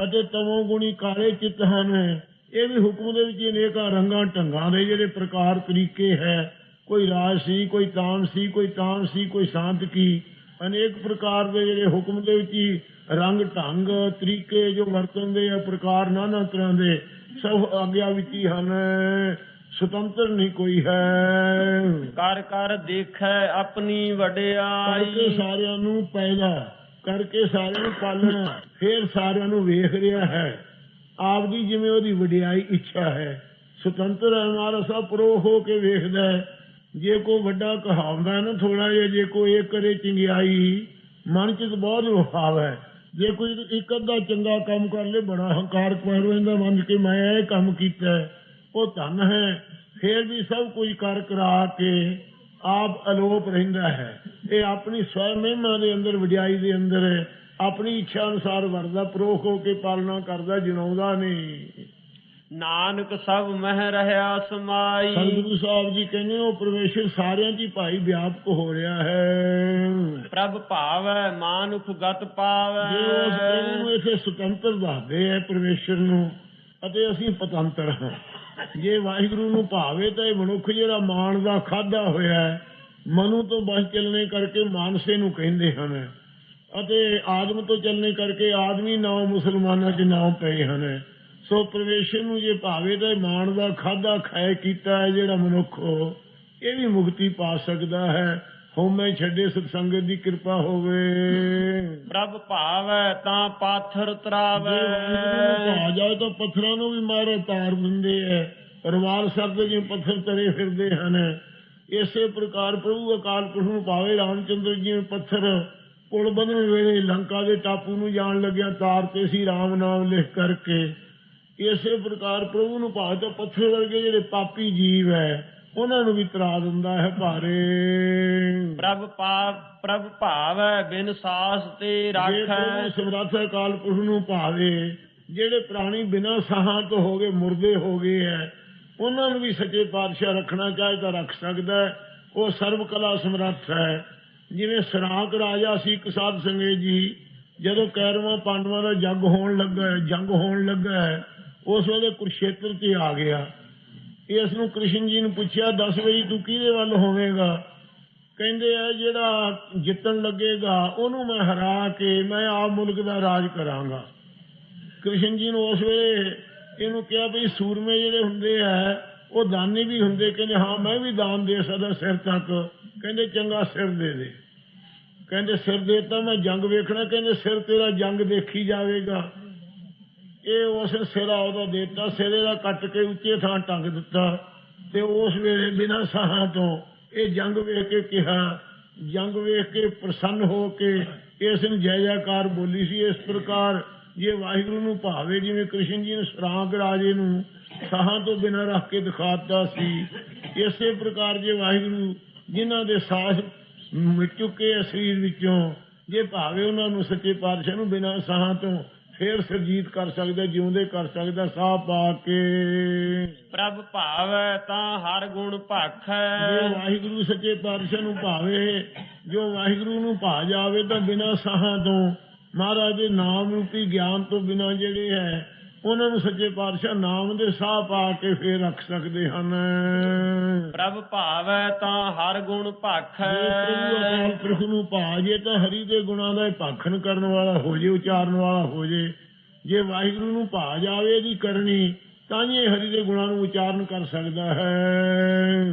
ਅਤੇ ਤਮੋ ਗੁਣੀ ਕਾਲੇ ਚਿੱਤ ਹਨ। ਇਹ ਵੀ ਹੁਕਮ ਦੇ ਵਿੱਚ ਅਨੇਕਾਂ ਰੰਗਾਂ ਢੰਗਾਂ ਦੇ ਜਿਹੜੇ ਪ੍ਰਕਾਰ ਤਰੀਕੇ ਹੈ ਕੋਈ ਰਾਜ ਸੀ ਕੋਈ ਤਾਮ ਸੀ ਕੋਈ ਤਾਮ ਸੀ ਕੋਈ ਸ਼ਾਂਤ ਕੀ ਅਨੇਕ ਪ੍ਰਕਾਰ ਦੇ ਜਿਹੜੇ ਹੁਕਮ ਦੇ ਵਿੱਚ ਹੀ ਰੰਗ ਢੰਗ ਤਰੀਕੇ ਜੋ ਵਰਤਨ ਆ ਪ੍ਰਕਾਰ ਨਾਨਾ ਤਰ੍ਹਾਂ ਦੇ ਸਭ ਆਗਿਆ ਵਿੱਚ ਹੀ ਹਨ। ਸੁਤੰਤਰ ਨਹੀਂ ਕੋਈ ਹੈ। ਕਰ ਕਰ ਦੇਖੈ ਆਪਣੀ ਕਰਕੇ ਵਡਿਆਈ ਸਾਰਿਆਂ ਨੂੰ ਪੈਦਾ ਕਰਕੇ ਸਾਰਿਆਂ ਨੂੰ ਪਾਲਣਾ ਫਿਰ ਸਾਰਿਆਂ ਨੂੰ ਵੇਖ ਰਿਹਾ ਹੈ। ਆਪ ਦੀ ਜਿਵੇਂ ਉਹਦੀ ਵਡਿਆਈ ਇੱਛਾ ਹੈ। ਸੁਤੰਤਰ ਹੈ ਮਾਰਾ ਪ੍ਰੋ ਹੋ ਕੇ ਵੇਖਦਾ ਹੈ। ਜੇ ਕੋ ਵੱਡਾ ਕਹਾਉਂਦਾ ਨਾ ਥੋੜਾ ਜਿਹਾ, ਜੇ ਕੋਈ ਇਹ ਕਰੇ ਚੰਗਿਆਈ, ਮਨ ਚ ਬਹੁਤ ਵਿਖਾਵ ਹੈ। ਜੇ ਕੋਈ ਇੱਕ ਅੱਧਾ ਚੰਗਾ ਕੰਮ ਕਰ ਲੇ, ਬੜਾ ਹੰਕਾਰ ਕਰ ਰਹਿੰਦਾ ਮਨ ਕਿ ਮੈਂ ਇਹ ਕੰਮ ਕੀਤਾ ਉਹ ਧਨ ਹੈ। ਫੇਰ ਵੀ ਸਭ ਕੁਝ ਕਰ ਕਰਾ ਕੇ ਆਪ ਅਲੋਪ ਰਹਿੰਦਾ ਹੈ। ਇਹ ਆਪਣੀ ਸਵੈ ਮਹਿਮਾ ਦੇ ਅੰਦਰ ਵਡਿਆਈ ਦੇ ਅੰਦਰ ਹੈ। ਆਪਣੀ ਇੱਛਾ ਅਨੁਸਾਰ ਵਰਦਾ ਪ੍ਰੋਖ ਹੋ ਕੇ ਪਾਲਣਾ ਕਰਦਾ ਜਣਾਉਂਦਾ ਨਹੀਂ। ਨਾਨਕ ਸਭ ਮਹਿ ਰਹਾ ਸਮਾਈ। ਸਤਿਗੁਰੂ ਸਾਹਿਬ ਜੀ ਕਹਿੰਦੇ ਉਹ ਪਰਮੇਸ਼ਰ ਸਾਰਿਆਂ ਹੀ ਭਾਈ ਵਿਆਪਕ ਹੋ ਰਿਹਾ ਹੈ। ਪ੍ਰਭ ਭਾਵੈ ਮਾਨੁਖ ਗਤ ਜੇ ਉਸ ਪਾਵੈ ਨੂੰ ਇਥੇ ਸੁਤੰਤਰ ਦੱਸਦੇ ਹੈ ਪਰਮੇਸ਼ਰ ਨੂੰ ਅਤੇ ਅਸੀਂ ਪਤੰਤਰ ਹਾਂ। ਜੇ ਵਾਹਿਗੁਰੂ ਨੂੰ ਭਾਵੇ ਤਾਂ ਇਹ ਮਨੁੱਖ ਜਿਹੜਾ ਮਾਣ ਦਾ ਖਾਦਾ ਹੋਇਆ ਹੈ, ਮਨੂ ਤੋਂ ਬਸ ਚੱਲਣੇ ਕਰਕੇ ਮਾਨਸੇ ਨੂੰ ਕਹਿੰਦੇ ਹਨ। ਅਤੇ ਆਦਮ ਤੋਂ ਚੱਲਣੇ ਕਰਕੇ ਆਦਮੀ ਨਾਮ ਮੁਸਲਮਾਨਾਂ 'ਚ ਨਾਮ ਪਏ ਹਨ। ਸੋ ਪਰਮੇਸ਼ਰ ਨੂੰ ਜੇ ਭਾਵੇ ਤਾਂ ਇਹ ਮਾਨ ਦਾ ਖਾਦਾ ਖਾਏ ਕੀਤਾ ਹੈ ਜਿਹੜਾ ਮਨੁੱਖ ਇਹ ਵੀ ਮੁਕਤੀ ਪਾ ਸਕਦਾ ਹੈ। ਹਉਮੈ ਛੱਡੇ ਸਤਸੰਗਤ ਦੀ ਕਿਰਪਾ ਹੋਵੇ। ਪ੍ਰਭ ਭਾਵੈ ਤਾਂ ਪਾਥਰ ਜੇ ਤਰਾਵੈ ਨੂੰ ਭਾ ਜਾਏ ਤਾਂ ਪੱਥਰਾਂ ਨੂੰ ਵੀ ਮਾਰੇ ਤਾਰ ਦਿੰਦੇ ਐ। ਰਵਾਲ ਸਰਦੇ ਜਿਵੇਂ ਪੱਥਰ ਤਰੇ ਫਿਰਦੇ ਹਨ। ਇਸੇ ਪ੍ਰਕਾਰ ਪ੍ਰਭੂ ਅਕਾਲ ਪੁਰਖ ਨੂੰ ਭਾਵੇ ਰਾਮਚੰਦਰ ਜਿਵੇਂ ਪੱਥਰ ਪੁਲ ਬੰਨਣ ਵੇਲੇ ਲੰਕਾ ਦੇ ਟਾਪੂ ਨੂੰ ਜਾਣ ਲੱਗਿਆ ਤਾਰ ਤੇ ਸੀ ਰਾਮ ਨਾਮ ਲਿਖ ਕਰਕੇ। ਇਸੇ ਪ੍ਰਕਾਰ ਪ੍ਰਭੂ ਨੂੰ ਭਾਵੇਂ ਤਾਂ ਪੱਥਰ ਵਰਗੇ ਜਿਹੜੇ ਪਾਪੀ ਜੀਵ ਹੈ ਉਹਨਾਂ ਨੂੰ ਵੀ ਤਰਾ ਦਿੰਦਾ ਹੈ ਭਾਰੇ। ਪ੍ਰਭ ਭਾਵ ਪ੍ਰਭ ਭਾਵੈ ਬਿਨ ਸਾਸ ਤੇ ਰਾਖੈ। ਸਮਰੱਥ ਅਕਾਲ ਪੁਰਖ ਨੂੰ ਭਾਵੇ ਜਿਹੜੇ ਪ੍ਰਾਣੀ ਬਿਨਾਂ ਸਾਹਾਂ ਤੋਂ ਹੋ ਗਏ ਮੁਰਦੇ ਹੋ ਗਏ ਐ ਉਹਨਾਂ ਨੂੰ ਵੀ ਸੱਚੇ ਪਾਤਸ਼ਾਹ ਰੱਖਣਾ ਚਾਹੇ ਤਾਂ ਰੱਖ ਸਕਦਾ ਹੈ। ਉਹ ਸਰਬ ਕਲਾ ਸਮਰੱਥ ਹੈ। ਜਿਵੇਂ ਸਰਾਕ ਰਾਜਾ ਸੀ ਇੱਕ ਸਾਧ ਸੰਗੇ ਜੀ ਜਦੋਂ ਕੈਰਵਾਂ ਪਾਂਡਵਾਂ ਦਾ ਜੰਗ ਹੋਣ ਲੱਗਾ ਜੰਗ ਹੋਣ ਲੱਗਾ ਉਸ ਵੇਲੇ ਕੁਰਸ਼ੇਤਰ ਤੇ ਆ ਗਿਆ। ਇਸ ਨੂੰ ਕ੍ਰਿਸ਼ਨ ਜੀ ਨੂੰ ਪੁੱਛਿਆ 10 ਵਜੇ ਤੂੰ ਕਿਹਦੇ ਵੱਲ ਹੋਵੇਗਾ? ਕਹਿੰਦੇ ਆ, ਜਿਹੜਾ ਜਿੱਤਣ ਲੱਗੇਗਾ, ਉਹਨੂੰ ਮੈਂ ਹਰਾ ਕੇ ਮੈਂ ਆਪ ਮੁਲਕ ਦਾ ਰਾਜ ਕਰਾਂਗਾ। ਕ੍ਰਿਸ਼ਨ ਜੀ ਨੂੰ ਉਸ ਵੇਲੇ ਇਹਨੂੰ ਕਿਹਾ ਵੀ ਸੂਰਮੇ ਜਿਹੜੇ ਹੁੰਦੇ ਆ, ਉਹ ਦਾਨੀ ਵੀ ਹੁੰਦੇ। ਕਹਿੰਦੇ, ਹਾਂ, ਮੈਂ ਵੀ ਦਾਨ ਦੇ ਸਕਦਾ ਸਿਰ ਤੱਕ। ਕਹਿੰਦੇ, ਚੰਗਾ ਸਿਰ ਦੇ ਦੇ। ਕਹਿੰਦੇ, ਸਿਰ ਦੇਤਾ ਮੈਂ ਜੰਗ ਵੇਖਣਾ। ਕਹਿੰਦੇ, ਸਿਰ ਤੇਰਾ ਜੰਗ ਦੇਖੀ ਜਾਵੇਗਾ। ਇਹ ਉਸ ਸਿਰਾ ਉਹਦਾ ਦੇਤਾ, ਸਿਰੇ ਦਾ ਕੱਟ ਕੇ ਉੱਚੇ ਥਾਂ ਟੰਗ ਦਿੱਤਾ ਤੇ ਉਸ ਵੇਲੇ ਬਿਨਾਂ ਸਾਹਾਂ ਤੋਂ ਇਹ ਜੰਗ ਵੇਖ ਕੇ ਕਿਹਾ, ਜੰਗ ਵੇਖ ਕੇ ਪ੍ਰਸੰਨ ਹੋ ਕੇ ਇਸ ਨੂੰ ਜੈ ਜੈਕਾਰ ਬੋਲੀ ਸੀ। ਇਸ ਪ੍ਰਕਾਰ ਜੇ ਵਾਹਿਗੁਰੂ ਨੂੰ ਭਾਵੇ, ਜਿਵੇਂ ਕ੍ਰਿਸ਼ਨ ਜੀ ਨੇ ਸਰਾਂਗ ਰਾਜੇ ਨੂੰ ਸਾਹਾਂ ਤੋਂ ਬਿਨਾਂ ਰੱਖ ਕੇ ਦਿਖਾਤਾ ਸੀ, ਇਸੇ ਪ੍ਰਕਾਰ ਜੇ ਵਾਹਿਗੁਰੂ ਜਿਨ੍ਹਾਂ ਦੇ ਸਾਹ ਮਿਟ ਚੁੱਕੇ ਆ ਸਰੀਰ ਵਿੱਚੋਂ, ਜੇ ਭਾਵੇ ਉਹਨਾਂ ਨੂੰ ਸੱਚੇ ਪਾਤਸ਼ਾਹ ਨੂੰ ਬਿਨਾਂ ਸਾਹਾਂ ਤੋਂ ਫੇਰ ਸਰਜੀਤ ਕਰ ਸਕਦਾ ਜਿਉਂਦੇ ਕਰ ਸਕਦਾ ਸਾਹ ਪਾ ਕੇ। ਪ੍ਰਭ ਭਾਵੈ ਤਾਂ ਹਰ ਗੁਣ ਜੇ ਭਾਖੈ ਵਾਹਿਗੁਰੂ ਸੱਚੇ ਪਾਤਸ਼ਾਹ ਨੂੰ ਭਾਵੇ ਜੋ ਵਾਹਿਗੁਰੂ ਨੂੰ ਭਾ ਜਾਵੇ ਤਾਂ ਬਿਨਾਂ ਸਾਹਾਂ ਤੋਂ ਮਹਾਰਾਜ ਦੇ ਨਾਮ ਰੂਪੀ ਗਿਆਨ ਤੋਂ ਬਿਨਾਂ ਜਿਹੜੇ ਹੈ ਉਹਨਾਂ ਨੂੰ ਸੱਚੇ ਪਾਤਸ਼ਾਹ ਨਾਮ ਦੇ ਸਾਹ ਪਾ ਕੇ ਫੇਰ ਰੱਖ ਸਕਦੇ ਹਨ। ਪ੍ਰਭ ਭਾਵੈ ਤਾਂ ਹਰ ਗੁਣ ਪ੍ਰਭੂ ਭਾਖੈ ਪੁਰਖ ਨੂੰ ਭਾ ਜੇ ਤਾਂ ਹਰੀ ਦੇ ਗੁਣਾਂ ਦਾ ਭਾਖਣ ਕਰਨ ਵਾਲਾ ਹੋ ਜੇ ਉਚਾਰਨ ਵਾਲਾ ਹੋ ਜੇ। ਜੇ ਵਾਹਿਗੁਰੂ ਨੂੰ ਭਾ ਜਾਵੇ ਇਹਦੀ ਕਰਨੀ ਤਾਂ ਹੀ ਹਰੀ ਦੇ ਗੁਣਾਂ ਨੂੰ ਉਚਾਰਨ ਕਰ ਸਕਦਾ ਹੈ।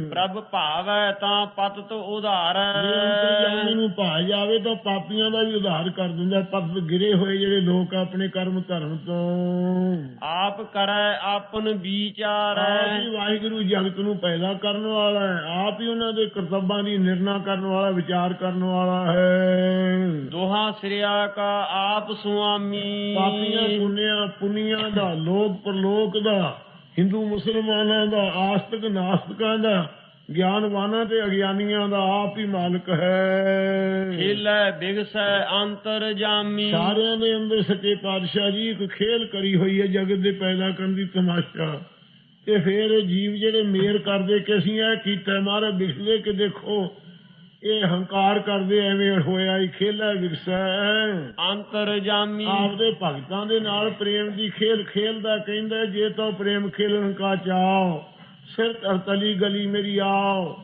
ਪ੍ਰਭ ਭਾਵੈ ਤਾਂ ਪਤ ਤੋਂ ਜੇ ਉਧਾਰੈ ਅੰਤਰਜਾਮੀ ਨੂੰ ਭਾ ਜਾਵੇ ਤਾਂ ਪਾਪੀਆਂ ਦਾ ਵੀ ਉਧਾਰ ਕਰ ਦਿੰਦਾ। ਪਤ ਗਿਰੇ ਹੋਏ ਜਿਹੜੇ ਲੋਕ ਆਪਣੇ ਕਰਮ ਧਰਮ ਤੋਂ। ਆਪ ਕਰੈ ਆਪਨ ਆਪ ਵਿਚਾਰੈ ਹੀ ਵਾਹਿਗੁਰੂ ਜਗਤ ਨੂੰ ਪੈਦਾ ਕਰਨ ਵਾਲਾ ਹੈ। ਆਪ ਹੀ ਉਹਨਾਂ ਦੇ ਕਰਤੱਵਾਂ ਦੀ ਨਿਰਣਾ ਕਰਨ ਵਾਲਾ ਵਿਚਾਰ ਕਰਨ ਵਾਲਾ ਹੈ। ਦੋਹਾਂ ਸਿਰਿਆ ਕਾ ਆਪ ਸੁਆਮੀ। ਪਾਪੀਆਂ ਪੁੰਨਿਆਂ ਪੁੰਨੀਆਂ ਦਾ ਲੋਕ ਪਰਲੋਕ ਦਾ ਹਿੰਦੂ ਮੁਸਲਮਾਨਾਂ ਦਾ ਆਸਤਿਕ ਨਾਸਤਿਕਾਂ ਦਾ ਗਿਆਨਵਾਨਾਂ ਤੇ ਅਗਿਆਨੀਆਂ ਦਾ ਆਪ ਹੀ ਮਾਲਕ ਹੈ। ਖੇਲੈ ਬਿਗਸੈ ਅੰਤਰ ਜਾਮੀ। ਸਾਰਿਆਂ ਦੇ ਅੰਦਰ ਸੱਚੇ ਪਾਤਸ਼ਾਹ ਜੀ ਇੱਕ ਖੇਲ ਕਰੀ ਹੋਈ ਹੈ ਜਗਤ ਦੇ ਪੈਦਾ ਕਰਨ ਦੀ ਤਮਾਸ਼ਾ। ਤੇ ਫਿਰ ਜੀਵ ਜਿਹੜੇ ਮੇਰ ਕਰਦੇ ਕਿ ਅਸੀਂ ਇਹ ਕੀਤਾ ਮਾਰੇ ਵਿਖਦੇ ਕਿ ਦੇਖੋ ਇਹ ਹੰਕਾਰ ਕਰਦੇ ਐਵੇਂ ਹੋਇਆ ਹੀ ਖੇਲਾ ਵਿਰਸਾ। ਹੈ ਅੰਤਰ ਜਾਮੀ ਆਪਦੇ ਭਗਤਾਂ ਦੇ ਨਾਲ ਪ੍ਰੇਮ ਦੀ ਖੇਲ ਖੇਲਦਾ ਕਹਿੰਦਾ ਜੇ ਤੋ ਪ੍ਰੇਮ ਖੇਲਣ ਕਾ ਚਾਓ ਸਿਰ ਤਲੀ ਗਲੀ ਮੇਰੀ ਆਓ।